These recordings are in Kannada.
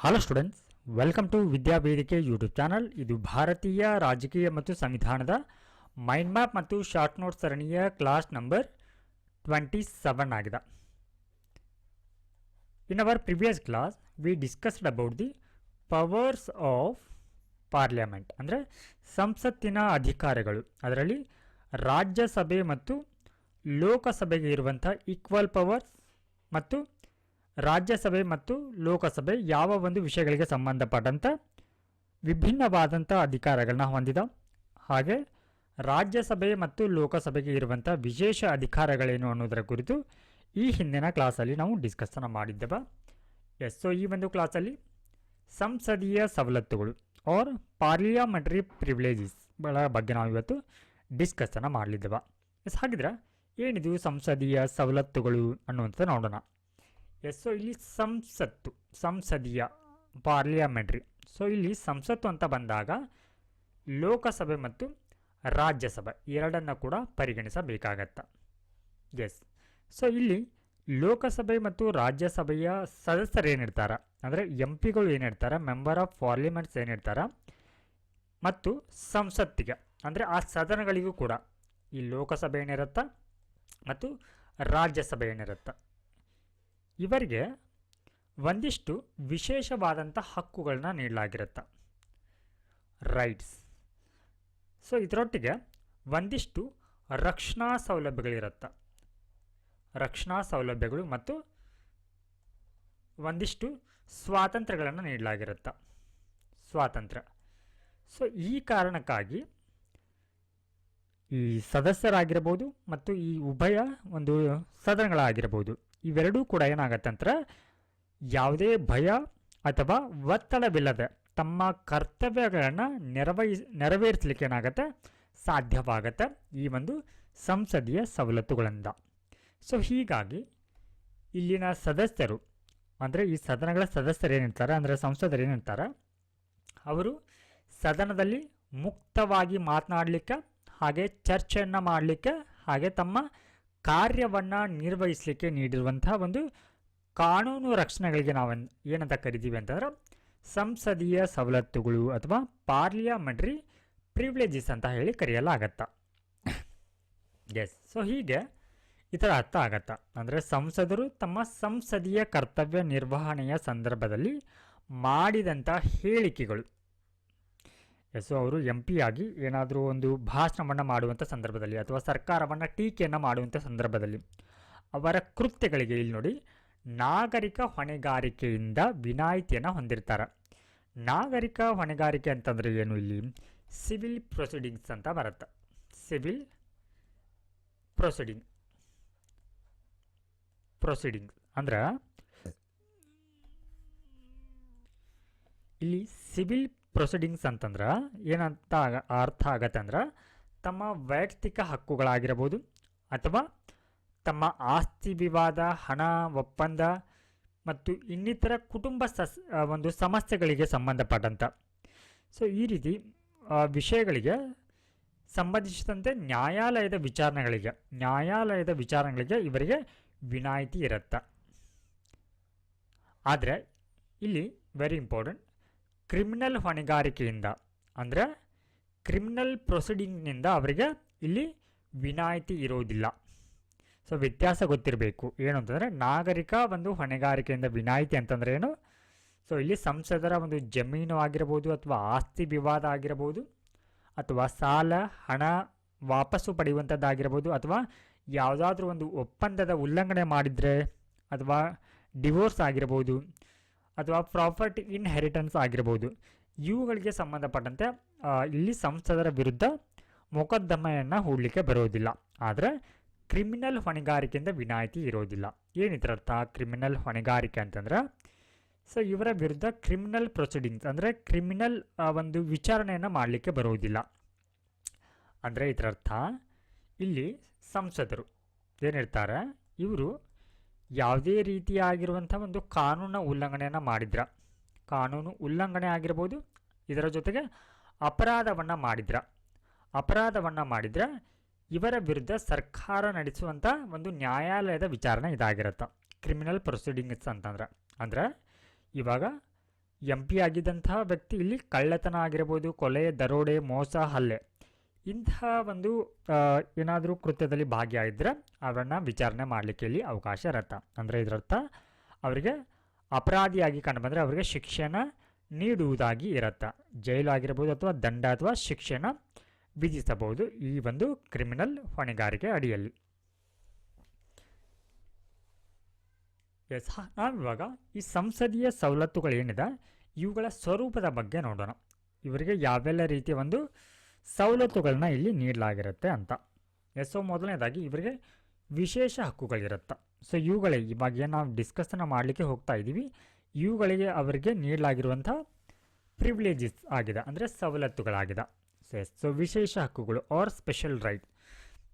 Hello students welcome to Vidyavedike YouTube channel ಇದು ಭಾರತೀಯ ರಾಜಕೀಯ ಮತ್ತು ಸಂವಿಧಾನದ ಮೈಂಡ್ ಮ್ಯಾಪ್ ಮತ್ತು ಶಾರ್ಟ್ ನೋಟ್ ಸರಣಿಯ ಕ್ಲಾಸ್ ನಂಬರ್ ಟ್ವೆಂಟಿ ಸೆವೆನ್ ಆಗಿದೆ. In our previous class we discussed about the powers of parliament ಅಂದರೆ ಸಂಸತ್ತಿನ ಅಧಿಕಾರಗಳು, ಅದರಲ್ಲಿ ರಾಜ್ಯಸಭೆ ಮತ್ತು ಲೋಕಸಭೆಗೆ ಇರುವಂಥ ಈಕ್ವಲ್ ಪವರ್ಸ್ ಮತ್ತು ರಾಜ್ಯಸಭೆ ಮತ್ತು ಲೋಕಸಭೆ ಯಾವ ಒಂದು ವಿಷಯಗಳಿಗೆ ಸಂಬಂಧಪಟ್ಟಂಥ ವಿಭಿನ್ನವಾದಂಥ ಅಧಿಕಾರಗಳನ್ನ ಹೊಂದಿದ. ಹಾಗೆ ರಾಜ್ಯಸಭೆ ಮತ್ತು ಲೋಕಸಭೆಗೆ ಇರುವಂಥ ವಿಶೇಷ ಅಧಿಕಾರಗಳೇನು ಅನ್ನೋದರ ಕುರಿತು ಈ ಹಿಂದಿನ ಕ್ಲಾಸಲ್ಲಿ ನಾವು ಡಿಸ್ಕಸ್ಸನ್ನು ಮಾಡಿದ್ದೆವು. ಎಸ್ ಸೊ ಈ ಒಂದು ಕ್ಲಾಸಲ್ಲಿ ಸಂಸದೀಯ ಸವಲತ್ತುಗಳು ಆರ್ ಪಾರ್ಲಿಯಾಮೆಂಟ್ರಿ ಪ್ರಿವಿಲೇಜಸ್ಗಳ ಬಗ್ಗೆ ನಾವು ಇವತ್ತು ಡಿಸ್ಕಸ್ಸನ್ನು ಮಾಡಲಿದ್ದೆವು. ಎಸ್, ಹಾಗಿದ್ರೆ ಏನಿದು ಸಂಸದೀಯ ಸವಲತ್ತುಗಳು ಅನ್ನುವಂಥದ್ದು ನೋಡೋಣ. ಎಸ್ ಸೊ ಇಲ್ಲಿ ಸಂಸತ್ತು, ಸಂಸದೀಯ ಪಾರ್ಲಿಯಾಮೆಂಟ್ರಿ. ಸೊ ಇಲ್ಲಿ ಸಂಸತ್ತು ಅಂತ ಬಂದಾಗ ಲೋಕಸಭೆ ಮತ್ತು ರಾಜ್ಯಸಭೆ ಎರಡನ್ನು ಕೂಡ ಪರಿಗಣಿಸಬೇಕಾಗತ್ತೆ. ಎಸ್ ಸೊ ಇಲ್ಲಿ ಲೋಕಸಭೆ ಮತ್ತು ರಾಜ್ಯಸಭೆಯ ಸದಸ್ಯರು ಏನಿರ್ತಾರೆ? ಅಂದರೆ ಎಂ ಪಿಗಳು ಏನಿರ್ತಾರೆ? ಮೆಂಬರ್ ಆಫ್ ಪಾರ್ಲಿಮೆಂಟ್ಸ್ ಏನಿರ್ತಾರೆ? ಮತ್ತು ಸಂಸತ್ತಿಗೆ. ಅಂದರೆ ಆ ಸದನಗಳಿಗೂ ಕೂಡ ಈ ಲೋಕಸಭೆ ಏನಿರುತ್ತೆ? ಮತ್ತು ರಾಜ್ಯಸಭೆ ಏನಿರುತ್ತೆ? ಇವರಿಗೆ ಒಂದಿಷ್ಟು ವಿಶೇಷವಾದಂಥ ಹಕ್ಕುಗಳನ್ನ ನೀಡಲಾಗಿರುತ್ತೆ. ರೈಟ್ಸ್ ಸೊ ಇದರೊಟ್ಟಿಗೆ ಒಂದಿಷ್ಟು ರಕ್ಷಣಾ ಸೌಲಭ್ಯಗಳಿರುತ್ತೆ. ರಕ್ಷಣಾ ಸೌಲಭ್ಯಗಳು ಮತ್ತು ಒಂದಿಷ್ಟು ಸ್ವಾತಂತ್ರ್ಯಗಳನ್ನು ನೀಡಲಾಗಿರುತ್ತೆ. ಸ್ವಾತಂತ್ರ್ಯ. ಸೊ ಈ ಕಾರಣಕ್ಕಾಗಿ ಈ ಸದಸ್ಯರಾಗಿರ್ಬೋದು ಮತ್ತು ಈ ಉಭಯ ಒಂದು ಸದನಗಳಾಗಿರ್ಬೋದು ಇವೆರಡೂ ಕೂಡ ಏನಾಗತ್ತೆ ಅಂದ್ರೆ ಯಾವುದೇ ಭಯ ಅಥವಾ ಒತ್ತಡವಿಲ್ಲದೆ ತಮ್ಮ ಕರ್ತವ್ಯಗಳನ್ನು ನೆರವೈ, ನೆರವೇರಿಸಲಿಕ್ಕೆ ಏನಾಗುತ್ತೆ? ಸಾಧ್ಯವಾಗತ್ತೆ ಈ ಒಂದು ಸಂಸದೀಯ ಸವಲತ್ತುಗಳಿಂದ. ಸೊ ಹೀಗಾಗಿ ಇಲ್ಲಿನ ಸದಸ್ಯರು, ಅಂದರೆ ಈ ಸದನಗಳ ಸದಸ್ಯರು ಏನಿರ್ತಾರೆ, ಅಂದರೆ ಸಂಸದರು ಏನಿರ್ತಾರೆ, ಅವರು ಸದನದಲ್ಲಿ ಮುಕ್ತವಾಗಿ ಮಾತನಾಡಲಿಕ್ಕೆ ಹಾಗೆ ಚರ್ಚೆಯನ್ನು ಮಾಡಲಿಕ್ಕೆ ಹಾಗೆ ತಮ್ಮ ಕಾರ್ಯವನ್ನು ನಿರ್ವಹಿಸಲಿಕ್ಕೆ ನೀಡಿರುವಂತಹ ಒಂದು ಕಾನೂನು ರಕ್ಷಣೆಗಳಿಗೆ ನಾವು ಏನಂತ ಕರಿತೀವಿ ಅಂತಂದ್ರೆ ಸಂಸದೀಯ ಸವಲತ್ತುಗಳು ಅಥವಾ ಪಾರ್ಲಿಯಾಮೆಂಟ್ರಿ ಪ್ರಿವಿಲೇಜಸ್ ಅಂತ ಹೇಳಿ ಕರೆಯಲಾಗತ್ತ. ಎಸ್ ಸೊ ಹೀಗೆ ಈ ಥರ ಅರ್ಥ ಆಗತ್ತ. ಅಂದರೆ ಸಂಸದರು ತಮ್ಮ ಸಂಸದೀಯ ಕರ್ತವ್ಯ ನಿರ್ವಹಣೆಯ ಸಂದರ್ಭದಲ್ಲಿ ಮಾಡಿದಂಥ ಹೇಳಿಕೆಗಳು. ಎಸ್ ಅವರು ಎಂ ಪಿ ಆಗಿ ಏನಾದರೂ ಒಂದು ಭಾಷಣವನ್ನು ಮಾಡುವಂಥ ಸಂದರ್ಭದಲ್ಲಿ ಅಥವಾ ಸರ್ಕಾರವನ್ನು ಟೀಕೆಯನ್ನು ಮಾಡುವಂಥ ಸಂದರ್ಭದಲ್ಲಿ ಅವರ ಕೃತ್ಯಗಳಿಗೆ ಇಲ್ಲಿ ನೋಡಿ, ನಾಗರಿಕ ಹೊಣೆಗಾರಿಕೆಯಿಂದ ವಿನಾಯಿತಿಯನ್ನು ಹೊಂದಿರ್ತಾರೆ. ನಾಗರಿಕ ಹೊಣೆಗಾರಿಕೆ ಅಂತಂದರೆ ಏನು ಇಲ್ಲಿ? ಸಿವಿಲ್ ಪ್ರೊಸೀಡಿಂಗ್ಸ್ ಅಂತ ಬರುತ್ತೆ. ಸಿವಿಲ್ ಪ್ರೊಸೀಡಿಂಗ್ ಪ್ರೊಸೀಡಿಂಗ್ ಅಂದ್ರೆ ಇಲ್ಲಿ ಸಿವಿಲ್ ಪ್ರೊಸೀಡಿಂಗ್ಸ್ ಅಂತಂದ್ರೆ ಏನಂತ ಅರ್ಥ ಆಗತ್ತೆ ಅಂದ್ರೆ ತಮ್ಮ ವೈಯಕ್ತಿಕ ಹಕ್ಕುಗಳಾಗಿರಬಹುದು ಅಥವಾ ತಮ್ಮ ಆಸ್ತಿ ವಿವಾದ, ಹಣ, ಒಪ್ಪಂದ ಮತ್ತು ಇನ್ನಿತರ ಕುಟುಂಬ ಸಸ್ ಒಂದು ಸಮಸ್ಯೆಗಳಿಗೆ ಸಂಬಂಧಪಟ್ಟಂಥ ಸೊ ಈ ರೀತಿ ವಿಷಯಗಳಿಗೆ ಸಂಬಂಧಿಸಿದಂತೆ ನ್ಯಾಯಾಲಯದ ವಿಚಾರಣೆಗಳಿಗೆ ನ್ಯಾಯಾಲಯದ ವಿಚಾರಣೆಗಳಿಗೆ ಇವರಿಗೆ ವಿನಾಯಿತಿ ಇರುತ್ತೆ. ಆದರೆ, ಇಲ್ಲಿ ವೆರಿ ಇಂಪಾರ್ಟೆಂಟ್ ಕ್ರಿಮಿನಲ್ ಹೊಣೆಗಾರಿಕೆಯಿಂದ, ಅಂದರೆ ಕ್ರಿಮಿನಲ್ ಪ್ರೊಸೀಡಿಂಗ್ನಿಂದ ಅವರಿಗೆ ಇಲ್ಲಿ ವಿನಾಯಿತಿ ಇರೋದಿಲ್ಲ ಸೊ ವ್ಯತ್ಯಾಸ ಗೊತ್ತಿರಬೇಕು. ಏನು ಅಂತಂದರೆ, ನಾಗರಿಕ ಒಂದು ಹೊಣೆಗಾರಿಕೆಯಿಂದ ವಿನಾಯಿತಿ ಅಂತಂದರೆ ಏನು? ಸೊ ಇಲ್ಲಿ ಸಂಸದರ ಒಂದು ಜಮೀನು ಆಗಿರ್ಬೋದು ಅಥವಾ ಆಸ್ತಿ ವಿವಾದ ಆಗಿರ್ಬೋದು, ಅಥವಾ ಸಾಲ, ಹಣ ವಾಪಸ್ಸು ಪಡೆಯುವಂಥದ್ದಾಗಿರ್ಬೋದು, ಅಥವಾ ಯಾವುದಾದ್ರೂ ಒಂದು ಒಪ್ಪಂದದ ಉಲ್ಲಂಘನೆ ಮಾಡಿದರೆ ಅಥವಾ ಡಿವೋರ್ಸ್ ಆಗಿರ್ಬೋದು ಅಥವಾ ಪ್ರಾಪರ್ಟಿ ಇನ್ಹೆರಿಟೆನ್ಸ್ ಆಗಿರ್ಬೋದು. ಇವುಗಳಿಗೆ ಸಂಬಂಧಪಟ್ಟಂತೆ ಇಲ್ಲಿ ಸಂಸದರ ವಿರುದ್ಧ ಮೊಕದ್ದಮೆಯನ್ನು ಹೂಡಲಿಕ್ಕೆ ಬರೋದಿಲ್ಲ. ಆದರೆ ಕ್ರಿಮಿನಲ್ ಹೊಣೆಗಾರಿಕೆಯಿಂದ ವಿನಾಯಿತಿ ಇರೋದಿಲ್ಲ. ಏನಿದ್ರರ್ಥ ಕ್ರಿಮಿನಲ್ ಹೊಣೆಗಾರಿಕೆ ಅಂತಂದ್ರೆ, ಸೊ ಇವರ ವಿರುದ್ಧ ಕ್ರಿಮಿನಲ್ ಪ್ರೊಸೀಡಿಂಗ್ಸ್, ಅಂದರೆ ಕ್ರಿಮಿನಲ್ ಒಂದು ವಿಚಾರಣೆಯನ್ನು ಮಾಡಲಿಕ್ಕೆ ಬರುವುದಿಲ್ಲ ಅಂದರೆ ಇದರರ್ಥ ಇಲ್ಲಿ ಸಂಸದರು ಏನಿರ್ತಾರೆ ಇವರು ಯಾವುದೇ ರೀತಿಯಾಗಿರುವಂಥ ಒಂದು ಕಾನೂನ ಉಲ್ಲಂಘನೆಯನ್ನು ಮಾಡಿದ್ರ. ಕಾನೂನು ಉಲ್ಲಂಘನೆ ಆಗಿರ್ಬೋದು, ಇದರ ಜೊತೆಗೆ ಅಪರಾಧವನ್ನು ಮಾಡಿದ್ರ. ಅಪರಾಧವನ್ನು ಮಾಡಿದ್ರೆ ಇವರ ವಿರುದ್ಧ ಸರ್ಕಾರ ನಡೆಸುವಂಥ ಒಂದು ನ್ಯಾಯಾಲಯದ ವಿಚಾರಣೆ ಇದಾಗಿರುತ್ತೆ. ಕ್ರಿಮಿನಲ್ ಪ್ರೊಸೀಡಿಂಗ್ಸ್ ಅಂತಂದ್ರೆ. ಅಂದರೆ ಇವಾಗ ಎಂ ಪಿ ಆಗಿದ್ದಂತಹ ವ್ಯಕ್ತಿ ಇಲ್ಲಿ ಕಳ್ಳತನ ಆಗಿರ್ಬೋದು, ಕೊಲೆ, ದರೋಡೆ, ಮೋಸ, ಹಲ್ಲೆ ಇಂತಹ ಒಂದು ಏನಾದರೂ ಕೃತ್ಯದಲ್ಲಿ ಭಾಗಿಯಾಗಿದ್ದರೆ ಅವರನ್ನು ವಿಚಾರಣೆ ಮಾಡಲಿಕ್ಕೆ ಇಲ್ಲಿ ಅವಕಾಶ ಇರುತ್ತೆ. ಅಂದರೆ ಇದರರ್ಥ ಅವರಿಗೆ ಅಪರಾಧಿಯಾಗಿ ಕಂಡುಬಂದರೆ ಅವರಿಗೆ ಶಿಕ್ಷೆನ ನೀಡುವುದಾಗಿ ಇರುತ್ತೆ. ಜೈಲು ಆಗಿರ್ಬೋದು ಅಥವಾ ದಂಡ ಅಥವಾ ಶಿಕ್ಷೆನ ವಿಧಿಸಬಹುದು ಈ ಒಂದು ಕ್ರಿಮಿನಲ್ ಹೊಣೆಗಾರಿಕೆ ಅಡಿಯಲ್ಲಿ. ಎಸ್ ನಾವಿವಾಗ ಈ ಸಂಸದೀಯ ಸವಲತ್ತುಗಳೇನಿದೆ, ಇವುಗಳ ಸ್ವರೂಪದ ಬಗ್ಗೆ ನೋಡೋಣ. ಇವರಿಗೆ ಯಾವೆಲ್ಲ ರೀತಿಯ ಒಂದು ಸವಲತ್ತುಗಳನ್ನ ಇಲ್ಲಿ ನೀಡಲಾಗಿರುತ್ತೆ ಅಂತ. ಎಸ್ ಸೊ ಮೊದಲನೇದಾಗಿ ಇವರಿಗೆ ವಿಶೇಷ ಹಕ್ಕುಗಳಿರುತ್ತೆ. ಸೊ ಇವುಗಳೇ ಇವಾಗ ಏನು ನಾವು ಡಿಸ್ಕಸ್ನ ಮಾಡಲಿಕ್ಕೆ ಹೋಗ್ತಾ ಇದ್ದೀವಿ ಇವುಗಳಿಗೆ ಅವರಿಗೆ ನೀಡಲಾಗಿರುವಂಥ ಪ್ರಿವಿಲೇಜಸ್ ಆಗಿದೆ, ಅಂದರೆ ಸವಲತ್ತುಗಳಾಗಿದೆ. ಸೊ ಎಸ್ ಸೊ ವಿಶೇಷ ಹಕ್ಕುಗಳು ಆರ್ ಸ್ಪೆಷಲ್ ರೈಟ್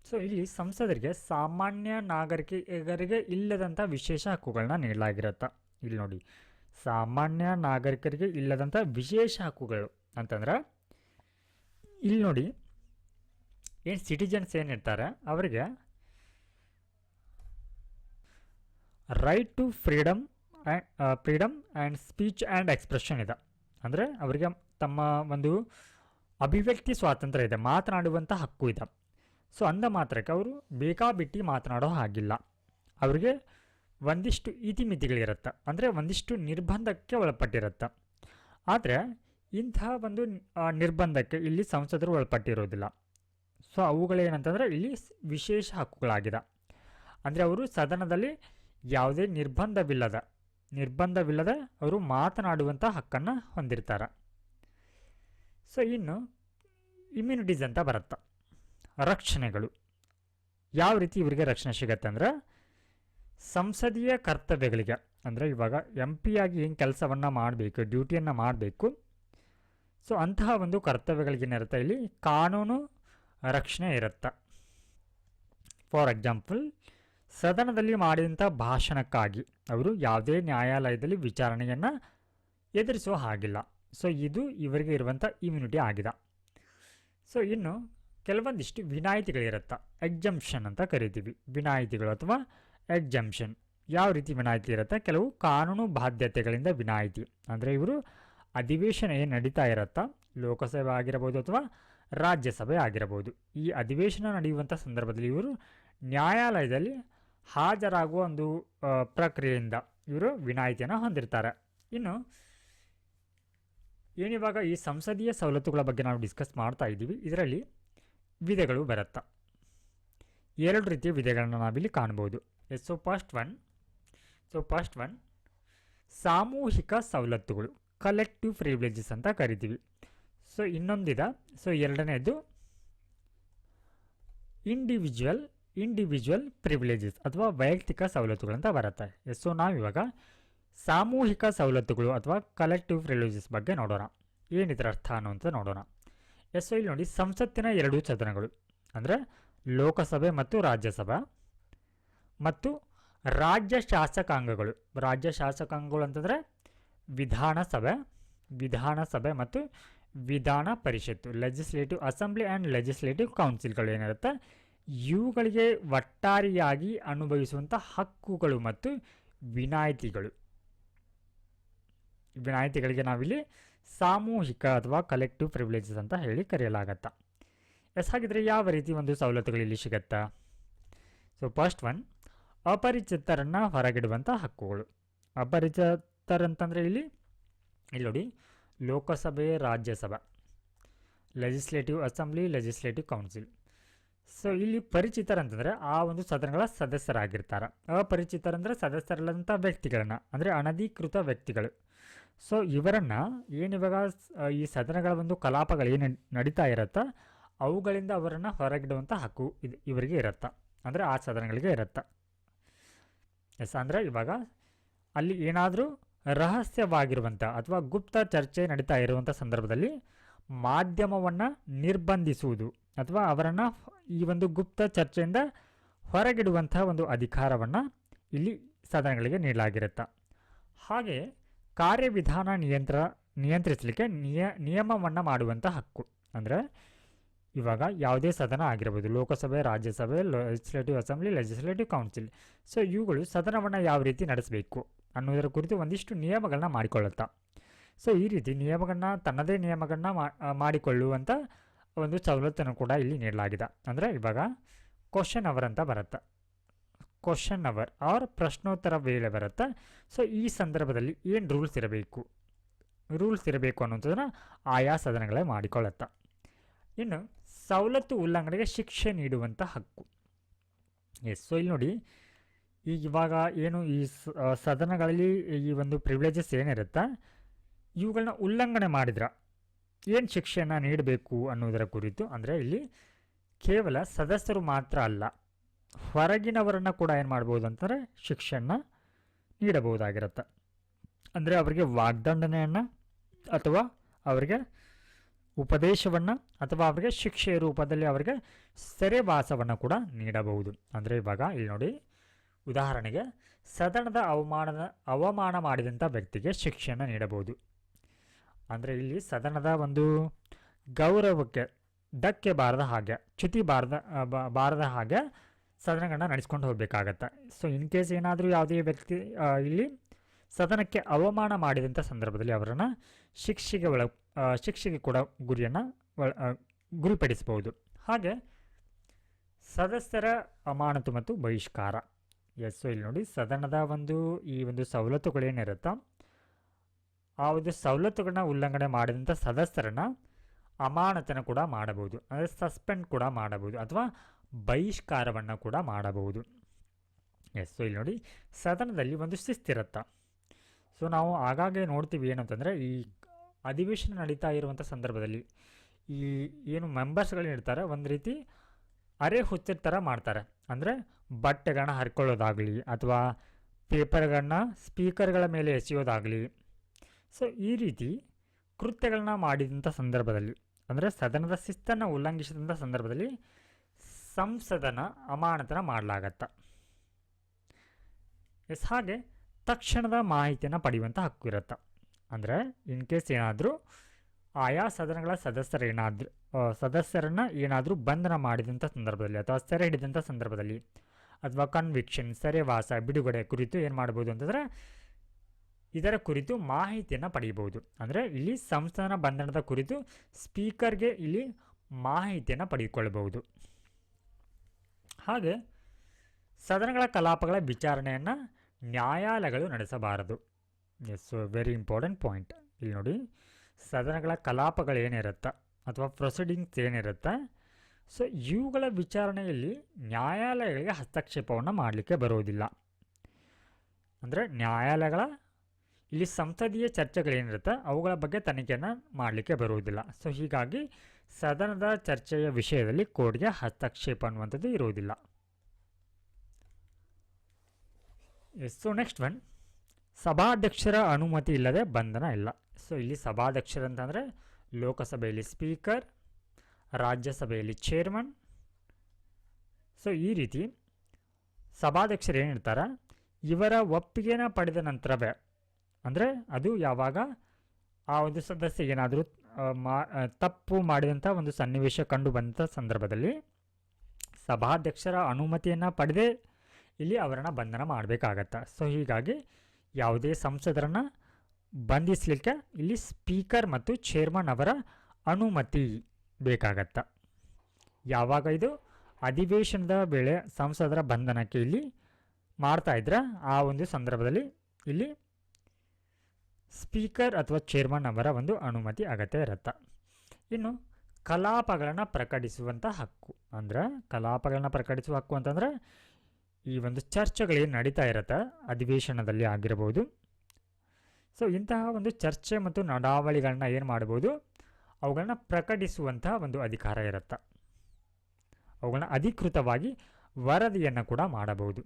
ಸೊ ಇಲ್ಲಿ ಸಂಸದರಿಗೆ ಸಾಮಾನ್ಯ ನಾಗರಿಕರಿಗೆ ಇಲ್ಲದಂಥ ವಿಶೇಷ ಹಕ್ಕುಗಳನ್ನ ನೀಡಲಾಗಿರುತ್ತೆ. ಇಲ್ಲಿ ನೋಡಿ, ಸಾಮಾನ್ಯ ನಾಗರಿಕರಿಗೆ ಇಲ್ಲದಂಥ ವಿಶೇಷ ಹಕ್ಕುಗಳು ಅಂತಂದ್ರೆ ಇಲ್ಲಿ ನೋಡಿ, ಏನು ಸಿಟಿಜನ್ಸ್ ಏನಿರ್ತಾರೆ ಅವರಿಗೆ right to freedom freedom and speech and expression ಇದೆ. ಅಂದರೆ ಅವರಿಗೆ ತಮ್ಮ ಒಂದು ಅಭಿವ್ಯಕ್ತಿ ಸ್ವಾತಂತ್ರ್ಯ ಇದೆ ಮಾತನಾಡುವಂಥ ಹಕ್ಕು ಇದೆ. ಸೊ ಅಂದ ಮಾತ್ರಕ್ಕೆ ಅವರು ಬೇಕಾಬಿಟ್ಟಿ ಮಾತನಾಡೋ ಹಾಗಿಲ್ಲ. ಅವರಿಗೆ ಒಂದಿಷ್ಟು ಇತಿಮಿತಿಗಳಿರುತ್ತೆ. ಅಂದರೆ ಒಂದಿಷ್ಟು ನಿರ್ಬಂಧಕ್ಕೆ ಒಳಪಟ್ಟಿರುತ್ತೆ. ಆದರೆ ಇಂತಹ ಒಂದು ನಿರ್ಬಂಧಕ್ಕೆ ಇಲ್ಲಿ ಸಂಸದರು ಒಳಪಟ್ಟಿರೋದಿಲ್ಲ. ಸೊ, ಅವುಗಳೇನಂತಂದರೆ ಇಲ್ಲಿ ವಿಶೇಷ ಹಕ್ಕುಗಳಾಗಿದೆ. ಅಂದರೆ ಅವರು ಸದನದಲ್ಲಿ ಯಾವುದೇ ನಿರ್ಬಂಧವಿಲ್ಲದ ನಿರ್ಬಂಧವಿಲ್ಲದ ಅವರು ಮಾತನಾಡುವಂಥ ಹಕ್ಕನ್ನು ಹೊಂದಿರ್ತಾರೆ. ಸೊ, ಇನ್ನು ಇಮ್ಯುನಿಟೀಸ್ ಅಂತ ಬರುತ್ತೆ. ರಕ್ಷಣೆಗಳು. ಯಾವ ರೀತಿ ಇವರಿಗೆ ರಕ್ಷಣೆ ಸಿಗತ್ತೆ ಅಂದ್ರೆ, ಸಂಸದೀಯ ಕರ್ತವ್ಯಗಳಿಗೆ. ಅಂದರೆ ಇವಾಗ ಎಂ ಆಗಿ ಏನು ಕೆಲಸವನ್ನು ಮಾಡಬೇಕು, ಡ್ಯೂಟಿಯನ್ನು ಮಾಡಬೇಕು ಸೊ ಅಂತಹ ಒಂದು ಕರ್ತವ್ಯಗಳಿಗೇನಿರುತ್ತೆ ಇಲ್ಲಿ ಕಾನೂನು ರಕ್ಷಣೆ ಇರುತ್ತೆ? ಫಾರ್ ಎಕ್ಸಾಂಪಲ್ ಸದನದಲ್ಲಿ ಮಾಡಿದಂಥ ಭಾಷಣಕ್ಕಾಗಿ ಅವರು ಯಾವುದೇ ನ್ಯಾಯಾಲಯದಲ್ಲಿ ವಿಚಾರಣೆಯನ್ನು ಎದುರಿಸೋ ಹಾಗಿಲ್ಲ. ಸೊ ಇದು ಇವರಿಗೆ ಇರುವಂಥ ಇಮ್ಯುನಿಟಿ ಆಗಿದೆ. ಸೊ ಇನ್ನು ಕೆಲವೊಂದಿಷ್ಟು ವಿನಾಯಿತಿಗಳಿರುತ್ತೆ ಎಕ್ಸಂಪ್ಷನ್ ಅಂತ ಕರಿತೀವಿ. ವಿನಾಯಿತಿಗಳು ಅಥವಾ ಎಕ್ಸಂಪ್ಷನ್ ಯಾವ ರೀತಿ ವಿನಾಯಿತಿ ಇರುತ್ತೆ? ಕೆಲವು ಕಾನೂನು ಬಾಧ್ಯತೆಗಳಿಂದ ವಿನಾಯಿತಿ. ಅಂದರೆ ಇವರು ಅಧಿವೇಶನ ಏನು ನಡೀತಾ ಇರುತ್ತಾ? ಲೋಕಸಭೆ ಆಗಿರಬಹುದು ಅಥವಾ ರಾಜ್ಯಸಭೆ ಆಗಿರಬಹುದು ಈ ಅಧಿವೇಶನ ನಡೆಯುವಂಥ ಸಂದರ್ಭದಲ್ಲಿ ಇವರು ನ್ಯಾಯಾಲಯದಲ್ಲಿ ಹಾಜರಾಗುವ ಒಂದು ಪ್ರಕ್ರಿಯೆಯಿಂದ ಇವರು ವಿನಾಯಿತಿಯನ್ನು ಹೊಂದಿರ್ತಾರೆ. ಇನ್ನು ಏನಿವಾಗ ಈ ಸಂಸದೀಯ ಸವಲತ್ತುಗಳ ಬಗ್ಗೆ ನಾವು ಡಿಸ್ಕಸ್ ಮಾಡ್ತಾ ಇದ್ದೀವಿ. ಇದರಲ್ಲಿ ವಿಧಗಳು ಬರುತ್ತಾ? ಎರಡು ರೀತಿಯ ವಿಧಗಳನ್ನು ನಾವಿಲ್ಲಿ ಕಾಣ್ಬೋದು. Yes so first one so first one ಸಾಮೂಹಿಕ ಸವಲತ್ತುಗಳು. ಕಲೆಕ್ಟಿವ್ ಪ್ರಿವಿಲೇಜಸ್ ಅಂತ ಕರಿತೀವಿ. ಸೊ ಇನ್ನೊಂದಿದ. ಸೊ ಎರಡನೇದು ಇಂಡಿವಿಜುವಲ್ ಇಂಡಿವಿಜುವಲ್ ಪ್ರಿವಿಲೇಜಸ್ ಅಥವಾ ವೈಯಕ್ತಿಕ ಸವಲತ್ತುಗಳು ಅಂತ ಬರುತ್ತೆ. ಸೊ ಇವಾಗ ಸಾಮೂಹಿಕ ಸವಲತ್ತುಗಳು ಅಥವಾ ಕಲೆಕ್ಟಿವ್ ಪ್ರಿವಿಲೇಜಸ್ ಬಗ್ಗೆ ನೋಡೋಣ. ಏನಿದ್ರ ಅರ್ಥ ಅನ್ನುವಂಥ ನೋಡೋಣ. ಎಸ್ ಇಲ್ಲಿ ನೋಡಿ ಸಂಸತ್ತಿನ ಎರಡು ಸದನಗಳು ಅಂದರೆ ಲೋಕಸಭೆ ಮತ್ತು ರಾಜ್ಯಸಭಾ. ಮತ್ತು ರಾಜ್ಯ ಶಾಸಕಾಂಗಗಳು. ರಾಜ್ಯ ಶಾಸಕಾಂಗಗಳು ಅಂತಂದರೆ ವಿಧಾನಸಭೆ ವಿಧಾನಸಭೆ ಮತ್ತು ವಿಧಾನ ಪರಿಷತ್ತು ಲೆಜಿಸ್ಲೇಟಿವ್ ಅಸೆಂಬ್ಲಿ ಆ್ಯಂಡ್ ಲೆಜಿಸ್ಲೇಟಿವ್ ಕೌನ್ಸಿಲ್ಗಳು ಏನಿರುತ್ತೆ? ಇವುಗಳಿಗೆ ಒಟ್ಟಾರೆಯಾಗಿ ಅನುಭವಿಸುವಂಥ ಹಕ್ಕುಗಳು ಮತ್ತು ವಿನಾಯಿತಿಗಳು. ವಿನಾಯಿತಿಗಳಿಗೆ ನಾವಿಲ್ಲಿ ಸಾಮೂಹಿಕ ಅಥವಾ ಕಲೆಕ್ಟಿವ್ ಪ್ರಿವಿಲೇಜಸ್ ಅಂತ ಹೇಳಿ ಕರೆಯಲಾಗತ್ತ? ಎಸ್, ಹಾಗಿದ್ರೆ ಯಾವ ರೀತಿ ಒಂದು ಸವಲತ್ತುಗಳು ಇಲ್ಲಿ ಸಿಗತ್ತಾ? ಸೊ ಫಸ್ಟ್ ಒನ್ ಅಪರಿಚಿತರನ್ನು ಹೊರಗಿಡುವಂಥ ಹಕ್ಕುಗಳು. ಅಪರಿಚಿತರಂತಂದರೆ ಇಲ್ಲಿ ಇಲ್ಲಿ ನೋಡಿ, Lok Sabha, Rajya Sabha legislative assembly legislative council so ಇಲ್ಲಿ ಪರಿಚಿತರಂತಂದರೆ ಆ ಒಂದು ಸದನಗಳ ಸದಸ್ಯರಾಗಿರ್ತಾರೆ. ಅಪರಿಚಿತರಂದರೆ ಸದಸ್ಯರಲ್ಲದಂಥ ವ್ಯಕ್ತಿಗಳನ್ನ, ಅಂದರೆ ಅನಧಿಕೃತ ವ್ಯಕ್ತಿಗಳು. ಸೊ ಇವರನ್ನು ಏನಿವಾಗ ಈ ಸದನಗಳ ಒಂದು ಕಲಾಪಗಳು ಏನು ನಡೀತಾ ಇರುತ್ತಾ, ಅವುಗಳಿಂದ ಅವರನ್ನು ಹೊರಗಿಡುವಂಥ ಹಕ್ಕು ಇದು ಇವರಿಗೆ ಇರುತ್ತಾ. ಅಂದರೆ ಆ ಸದನಗಳಿಗೆ ಇರುತ್ತಾ. ಎಸ್ ಅಂದರೆ ಇವಾಗ ಅಲ್ಲಿ ಏನಾದರೂ ರಹಸ್ಯವಾಗಿರುವಂಥ ಅಥವಾ ಗುಪ್ತ ಚರ್ಚೆ ನಡೀತಾ ಇರುವಂಥ ಸಂದರ್ಭದಲ್ಲಿ ಮಾಧ್ಯಮವನ್ನು ನಿರ್ಬಂಧಿಸುವುದು ಅಥವಾ ಅವರನ್ನು ಈ ಒಂದು ಗುಪ್ತ ಚರ್ಚೆಯಿಂದ ಹೊರಗಿಡುವಂಥ ಒಂದು ಅಧಿಕಾರವನ್ನು ಇಲ್ಲಿ ಸದನಗಳಿಗೆ ನೀಡಲಾಗಿರುತ್ತೆ. ಹಾಗೆ ಕಾರ್ಯವಿಧಾನ ನಿಯಂತ್ರ ನಿಯಂತ್ರಿಸಲಿಕ್ಕೆ ನಿಯ ನಿಯಮವನ್ನು ಮಾಡುವಂಥ ಹಕ್ಕು. ಅಂದರೆ ಇವಾಗ ಯಾವುದೇ ಸದನ ಆಗಿರ್ಬೋದು, Lok Sabha, Rajya Sabha legislative assembly legislative council so ಇವುಗಳು ಸದನವನ್ನು ಯಾವ ರೀತಿ ನಡೆಸಬೇಕು ಅನ್ನೋದರ ಕುರಿತು ಒಂದಿಷ್ಟು ನಿಯಮಗಳನ್ನ ಮಾಡಿಕೊಳ್ಳುತ್ತಾ. ಸೊ ಈ ರೀತಿ ನಿಯಮಗಳನ್ನ, ತನ್ನದೇ ನಿಯಮಗಳನ್ನ ಮಾಡಿಕೊಳ್ಳುವಂಥ ಒಂದು ಸವಲತ್ತನ್ನು ಕೂಡ ಇಲ್ಲಿ ನೀಡಲಾಗಿದೆ. ಅಂದರೆ ಇವಾಗ ಕ್ವಶನ್ ಅವರ್ ಅಂತ ಬರುತ್ತೆ. ಕ್ವಶನ್ ಅವರ್ ಆರ್ ಪ್ರಶ್ನೋತ್ತರ ವೇಳೆ ಬರುತ್ತೆ. ಸೊ ಈ ಸಂದರ್ಭದಲ್ಲಿ ಏನು ರೂಲ್ಸ್ ಇರಬೇಕು? ರೂಲ್ಸ್ ಇರಬೇಕು ಅನ್ನೋಂಥದ್ದನ್ನು ಆಯಾ ಸದನಗಳೇ ಮಾಡಿಕೊಳ್ಳುತ್ತೆ. ಇನ್ನು ಸವಲತ್ತು ಉಲ್ಲಂಘನೆಗೆ ಶಿಕ್ಷೆ ನೀಡುವಂಥ ಹಕ್ಕು. ಎಸ್ ಸೊ ಇಲ್ಲಿ ನೋಡಿ, ಈಗ ಇವಾಗ ಏನು ಈ ಸದನಗಳಲ್ಲಿ ಈ ಒಂದು ಪ್ರಿವಿಲೇಜಸ್ ಏನಿರುತ್ತೆ? ಇವುಗಳನ್ನ ಉಲ್ಲಂಘನೆ ಮಾಡಿದ್ರ ಏನು ಶಿಕ್ಷೆಯನ್ನು ನೀಡಬೇಕು ಅನ್ನೋದರ ಕುರಿತು ಅಂದರೆ ಇಲ್ಲಿ ಕೇವಲ ಸದಸ್ಯರು ಮಾತ್ರ ಅಲ್ಲ, ಹೊರಗಿನವರನ್ನು ಕೂಡ ಏನು ಮಾಡ್ಬೋದು ಅಂತಂದರೆ ಶಿಕ್ಷೆಯನ್ನು ನೀಡಬಹುದಾಗಿರುತ್ತೆ. ಅಂದರೆ ಅವರಿಗೆ ವಾಗ್ದಂಡನೆಯನ್ನು ಅಥವಾ ಅವರಿಗೆ ಉಪದೇಶವನ್ನು ಅಥವಾ ಅವರಿಗೆ ಶಿಕ್ಷೆಯ ರೂಪದಲ್ಲಿ ಅವರಿಗೆ ಸೆರೆವಾಸವನ್ನು ಕೂಡ ನೀಡಬಹುದು. ಅಂದರೆ ಇವಾಗ ಇಲ್ಲಿ ನೋಡಿ, ಉದಾಹರಣೆಗೆ ಸದನದ ಅವಮಾನದ, ಅವಮಾನ ಮಾಡಿದಂಥ ವ್ಯಕ್ತಿಗೆ ಶಿಕ್ಷೆಯನ್ನು ನೀಡಬಹುದು. ಅಂದರೆ ಇಲ್ಲಿ ಸದನದ ಒಂದು ಗೌರವಕ್ಕೆ ಧಕ್ಕೆ ಬಾರದ ಹಾಗೆ, ಚ್ಯುತಿ ಬಾರದ ಬಾರದ ಹಾಗೆ ಸದನಗಳನ್ನ ನಡೆಸ್ಕೊಂಡು ಹೋಗಬೇಕಾಗತ್ತೆ. ಸೊ ಇನ್ ಕೇಸ್ ಏನಾದರೂ ಯಾವುದೇ ವ್ಯಕ್ತಿ ಇಲ್ಲಿ ಸದನಕ್ಕೆ ಅವಮಾನ ಮಾಡಿದಂಥ ಸಂದರ್ಭದಲ್ಲಿ ಅವರನ್ನು ಶಿಕ್ಷೆಗೆ ಒಳ ಶಿಕ್ಷೆಗೆ ಕೂಡ ಗುರಿಯನ್ನು ಗುರಿಪಡಿಸಬಹುದು. ಹಾಗೆ ಸದಸ್ಯರ ಅಮಾನತು ಮತ್ತು ಬಹಿಷ್ಕಾರ. ಎಸ್ ಇಲ್ಲಿ ನೋಡಿ, ಸದನದ ಒಂದು, ಈ ಒಂದು ಸವಲತ್ತುಗಳೇನಿರುತ್ತೋ ಆ ಒಂದು ಸವಲತ್ತುಗಳನ್ನ ಉಲ್ಲಂಘನೆ ಮಾಡಿದಂಥ ಸದಸ್ಯರನ್ನ ಅಮಾನತನ ಕೂಡ ಮಾಡಬಹುದು. ಅಂದರೆ ಸಸ್ಪೆಂಡ್ ಕೂಡ ಮಾಡಬಹುದು, ಅಥವಾ ಬಹಿಷ್ಕಾರವನ್ನು ಕೂಡ ಮಾಡಬಹುದು. ಎಸ್ ಇಲ್ಲಿ ನೋಡಿ, ಸದನದಲ್ಲಿ ಒಂದು ಶಿಸ್ತಿರತ್ತ. ಸೊ, ನಾವು ಆಗಾಗ್ಗೆ ನೋಡ್ತೀವಿ ಏನಂತಂದರೆ, ಈ ಅಧಿವೇಶನ ನಡೀತಾ ಇರುವಂಥ ಸಂದರ್ಭದಲ್ಲಿ ಈ ಏನು ಮೆಂಬರ್ಸ್ಗಳೇನಿರ್ತಾರೆ ಒಂದು ರೀತಿ ಅರೆ ಹುಚ್ಚಿದ ಥರ ಮಾಡ್ತಾರೆ. ಅಂದರೆ ಬಟ್ಟೆಗಳನ್ನ ಹರ್ಕೊಳ್ಳೋದಾಗಲಿ ಅಥವಾ ಪೇಪರ್ಗಳನ್ನ ಸ್ಪೀಕರ್ಗಳ ಮೇಲೆ ಎಸೆಯೋದಾಗಲಿ. ಸೊ ಈ ರೀತಿ ಕೃತ್ಯಗಳನ್ನ ಮಾಡಿದಂಥ ಸಂದರ್ಭದಲ್ಲಿ, ಅಂದರೆ ಸದನದ ಶಿಸ್ತನ್ನು ಉಲ್ಲಂಘಿಸಿದಂಥ ಸಂದರ್ಭದಲ್ಲಿ ಸಂಸದನ ಅಮಾನತನ ಮಾಡಲಾಗತ್ತ. ಎಸ್, ಹಾಗೆ ತಕ್ಷಣದ ಮಾಹಿತಿಯನ್ನು ಪಡೆಯುವಂಥ ಹಕ್ಕು ಇರುತ್ತೆ. ಅಂದರೆ ಇನ್ ಕೇಸ್ ಏನಾದರೂ ಆಯಾ ಸದನಗಳ ಸದಸ್ಯರು ಏನಾದರೂ ಸದಸ್ಯರನ್ನು ಏನಾದರೂ ಬಂಧನ ಮಾಡಿದಂಥ ಸಂದರ್ಭದಲ್ಲಿ ಅಥವಾ ಸೆರೆ ಹಿಡಿದಂಥ ಸಂದರ್ಭದಲ್ಲಿ ಅಥವಾ ಕನ್ವಿಕ್ಷನ್ ಸೆರೆವಾಸ ಬಿಡುಗಡೆ ಕುರಿತು ಏನು ಮಾಡ್ಬೋದು ಅಂತಂದರೆ ಇದರ ಕುರಿತು ಮಾಹಿತಿಯನ್ನು ಪಡೆಯಬಹುದು. ಅಂದರೆ ಇಲ್ಲಿ ಸಂಸ್ಥಾನ ಬಂಧನದ ಕುರಿತು ಸ್ಪೀಕರ್ಗೆ ಇಲ್ಲಿ ಮಾಹಿತಿಯನ್ನು ಪಡೆದುಕೊಳ್ಳಬಹುದು. ಹಾಗೆ ಸದನಗಳ ಕಲಾಪಗಳ ವಿಚಾರಣೆಯನ್ನು ನ್ಯಾಯಾಲಯಗಳು ನಡೆಸಬಾರದು. ಎಸ್ ವೆರಿ ಇಂಪಾರ್ಟೆಂಟ್ ಪಾಯಿಂಟ್ ಇಲ್ಲಿ ನೋಡಿ ಸದನಗಳ ಕಲಾಪಗಳೇನಿರುತ್ತೆ ಅಥವಾ ಪ್ರೊಸೀಡಿಂಗ್ಸ್ ಏನಿರುತ್ತೆ? ಸೊ ಇವುಗಳ ವಿಚಾರಣೆಯಲ್ಲಿ ನ್ಯಾಯಾಲಯಗಳಿಗೆ ಹಸ್ತಕ್ಷೇಪವನ್ನು ಮಾಡಲಿಕ್ಕೆ ಬರುವುದಿಲ್ಲ. ಅಂದರೆ ನ್ಯಾಯಾಲಯಗಳ, ಇಲ್ಲಿ ಸಂಸದೀಯ ಚರ್ಚೆಗಳೇನಿರುತ್ತೆ ಅವುಗಳ ಬಗ್ಗೆ ತನಿಖೆಯನ್ನು ಮಾಡಲಿಕ್ಕೆ ಬರುವುದಿಲ್ಲ. ಸೊ ಹೀಗಾಗಿ ಸದನದ ಚರ್ಚೆಯ ವಿಷಯದಲ್ಲಿ ಕೋರ್ಟ್ಗೆ ಹಸ್ತಕ್ಷೇಪ ಅನ್ನುವಂಥದ್ದು ಇರುವುದಿಲ್ಲ. ಎಸ್ ಸೊ ನೆಕ್ಸ್ಟ್ ಒನ್ ಸಭಾಧ್ಯಕ್ಷರ ಅನುಮತಿ ಇಲ್ಲದೆ ಬಂಧನ ಇಲ್ಲ. ಸೊ ಇಲ್ಲಿ ಸಭಾಧ್ಯಕ್ಷರು ಅಂತಂದರೆ ಲೋಕಸಭೆಯಲ್ಲಿ ಸ್ಪೀಕರ್, ರಾಜ್ಯಸಭೆಯಲ್ಲಿ ಚೇರ್ಮನ್. ಸೊ ಈ ರೀತಿ ಸಭಾಧ್ಯಕ್ಷರು ಏನಿರ್ತಾರೆ ಇವರ ಒಪ್ಪಿಗೆನ ಪಡೆದ ನಂತರವೇ, ಅಂದರೆ ಅದು ಯಾವಾಗ? ಆ ಒಂದು ಸದಸ್ಯ ಏನಾದರೂ ಮಾ ತಪ್ಪು ಮಾಡಿದಂಥ ಒಂದು ಸನ್ನಿವೇಶ ಕಂಡು ಬಂದಂಥ ಸಂದರ್ಭದಲ್ಲಿ ಸಭಾಧ್ಯಕ್ಷರ ಅನುಮತಿಯನ್ನು ಪಡೆದೇ ಇಲ್ಲಿ ಅವರನ್ನು ಬಂಧನ ಮಾಡಬೇಕಾಗತ್ತೆ. ಸೊ ಹೀಗಾಗಿ ಯಾವುದೇ ಸಂಸದರನ್ನು ಬಂಧಿಸಲಿಕ್ಕೆ ಇಲ್ಲಿ ಸ್ಪೀಕರ್ ಮತ್ತು ಚೇರ್ಮನ್ ಅವರ ಅನುಮತಿ ಬೇಕಾಗತ್ತೆ. ಯಾವಾಗ ಇದು? ಅಧಿವೇಶನದ ವೇಳೆ ಸಂಸದರ ಬಂಧನಕ್ಕೆ ಇಲ್ಲಿ ಮಾಡ್ತಾ ಇದ್ರೆ, ಆ ಒಂದು ಸಂದರ್ಭದಲ್ಲಿ ಇಲ್ಲಿ ಸ್ಪೀಕರ್ ಅಥವಾ ಚೇರ್ಮನ್ ಅವರ ಒಂದು ಅನುಮತಿ ಅಗತ್ಯ ಇರುತ್ತೆ. ಇನ್ನು ಕಲಾಪಗಳನ್ನು ಪ್ರಕಟಿಸುವಂಥ ಹಕ್ಕು. ಅಂದರೆ ಕಲಾಪಗಳನ್ನು ಪ್ರಕಟಿಸುವ ಹಕ್ಕು ಅಂತಂದರೆ ಈ ಒಂದು ಚರ್ಚೆಗಳೇನು ನಡೀತಾ ಇರತ್ತೆ, ಅಧಿವೇಶನದಲ್ಲಿ ಆಗಿರಬಹುದು ಸೊ ಇಂತಹ ಒಂದು ಚರ್ಚೆ ಮತ್ತು ನಡಾವಳಿಗಳನ್ನ ಏನು ಮಾಡ್ಬೋದು, ಅವುಗಳನ್ನ ಪ್ರಕಟಿಸುವಂತಹ ಒಂದು ಅಧಿಕಾರ ಇರುತ್ತೆ. ಅವುಗಳನ್ನ ಅಧಿಕೃತವಾಗಿ ವರದಿಯನ್ನು ಕೂಡ ಮಾಡಬಹುದು.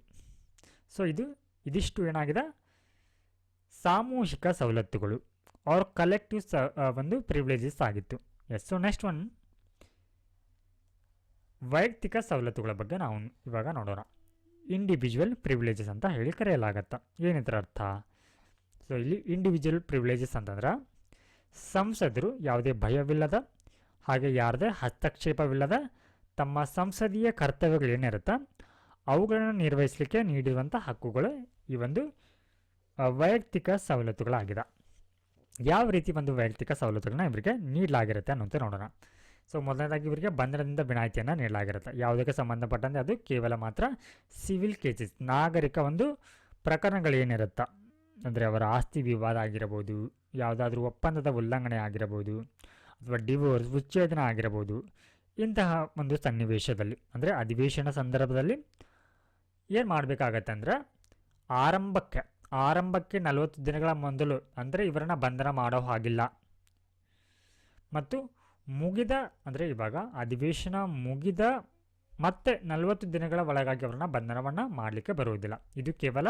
ಸೊ ಇದು, ಇದಿಷ್ಟು ಏನಾಗಿದೆ? ಸಾಮೂಹಿಕ ಸವಲತ್ತುಗಳು ಆರ್ ಕಲೆಕ್ಟಿವ್ ಸ ಒಂದು ಪ್ರಿವಿಲೇಜಸ್ ಆಗಿತ್ತು. ಎಸ್ ಸೊ ನೆಕ್ಸ್ಟ್ ಒನ್ ವೈಯಕ್ತಿಕ ಸವಲತ್ತುಗಳ ಬಗ್ಗೆ ನಾವು ಇವಾಗ ನೋಡೋಣ. ಇಂಡಿವಿಜುವಲ್ ಪ್ರಿವಿಲೇಜಸ್ ಅಂತ ಹೇಳಿ ಕರೆಯಲಾಗತ್ತೆ? ಏನಿದ್ರ ಅರ್ಥ? ಸೊ ಇಲ್ಲಿ ಇಂಡಿವಿಜುವಲ್ ಪ್ರಿವಿಲೇಜಸ್ ಅಂತಂದ್ರೆ ಸಂಸದರು ಯಾವುದೇ ಭಯವಿಲ್ಲದ, ಹಾಗೆ ಯಾರದೇ ಹಸ್ತಕ್ಷೇಪವಿಲ್ಲದ, ತಮ್ಮ ಸಂಸದೀಯ ಕರ್ತವ್ಯಗಳು ಏನಿರುತ್ತೆ ಅವುಗಳನ್ನು ನಿರ್ವಹಿಸಲಿಕ್ಕೆ ನೀಡಿರುವಂಥ ಹಕ್ಕುಗಳು ಈ ಒಂದು ವೈಯಕ್ತಿಕ ಸವಲತ್ತುಗಳಾಗಿದೆ. ಯಾವ ರೀತಿ ಒಂದು ವೈಯಕ್ತಿಕ ಸವಲತ್ತುಗಳನ್ನ ಇವರಿಗೆ ನೀಡಲಾಗಿರುತ್ತೆ ಅನ್ನೋಂತ ನೋಡೋಣ. ಸೊ ಮೊದಲನೇದಾಗಿ ಇವರಿಗೆ ಬಂಧನದಿಂದ ವಿನಾಯಿತಿಯನ್ನು ನೀಡಲಾಗಿರುತ್ತೆ. ಯಾವುದಕ್ಕೆ ಸಂಬಂಧಪಟ್ಟಂತೆ? ಅದು ಕೇವಲ ಮಾತ್ರ ಸಿವಿಲ್ ಕೇಸಸ್ ನಾಗರಿಕ ಒಂದು ಪ್ರಕರಣಗಳೇನಿರುತ್ತಾ? ಅಂದರೆ ಅವರ ಆಸ್ತಿ ವಿವಾದ ಆಗಿರಬಹುದು, ಯಾವುದಾದ್ರೂ ಒಪ್ಪಂದದ ಉಲ್ಲಂಘನೆ ಆಗಿರಬಹುದು, ಅಥವಾ ಡಿವೋರ್ಸ್ ಉಚ್ಛೇದನ ಆಗಿರಬಹುದು. ಇಂತಹ ಒಂದು ಸನ್ನಿವೇಶದಲ್ಲಿ, ಅಂದರೆ ಅಧಿವೇಶನ ಸಂದರ್ಭದಲ್ಲಿ ಏನು ಮಾಡಬೇಕಾಗತ್ತೆ ಅಂದರೆ, ಆರಂಭಕ್ಕೆ ಆರಂಭಕ್ಕೆ ನಲವತ್ತು ದಿನಗಳ ಮೊದಲು, ಅಂದರೆ ಇವರನ್ನು ಬಂಧನ ಮಾಡೋ ಹಾಗಿಲ್ಲ. ಮತ್ತು ಮುಗಿದ, ಅಂದರೆ ಇವಾಗ ಅಧಿವೇಶನ ಮುಗಿದ ಮತ್ತೆ ನಲವತ್ತು ದಿನಗಳ ಒಳಗಾಗಿ ಅವರನ್ನ ಬಂಧನವನ್ನು ಮಾಡಲಿಕ್ಕೆ ಬರುವುದಿಲ್ಲ. ಇದು ಕೇವಲ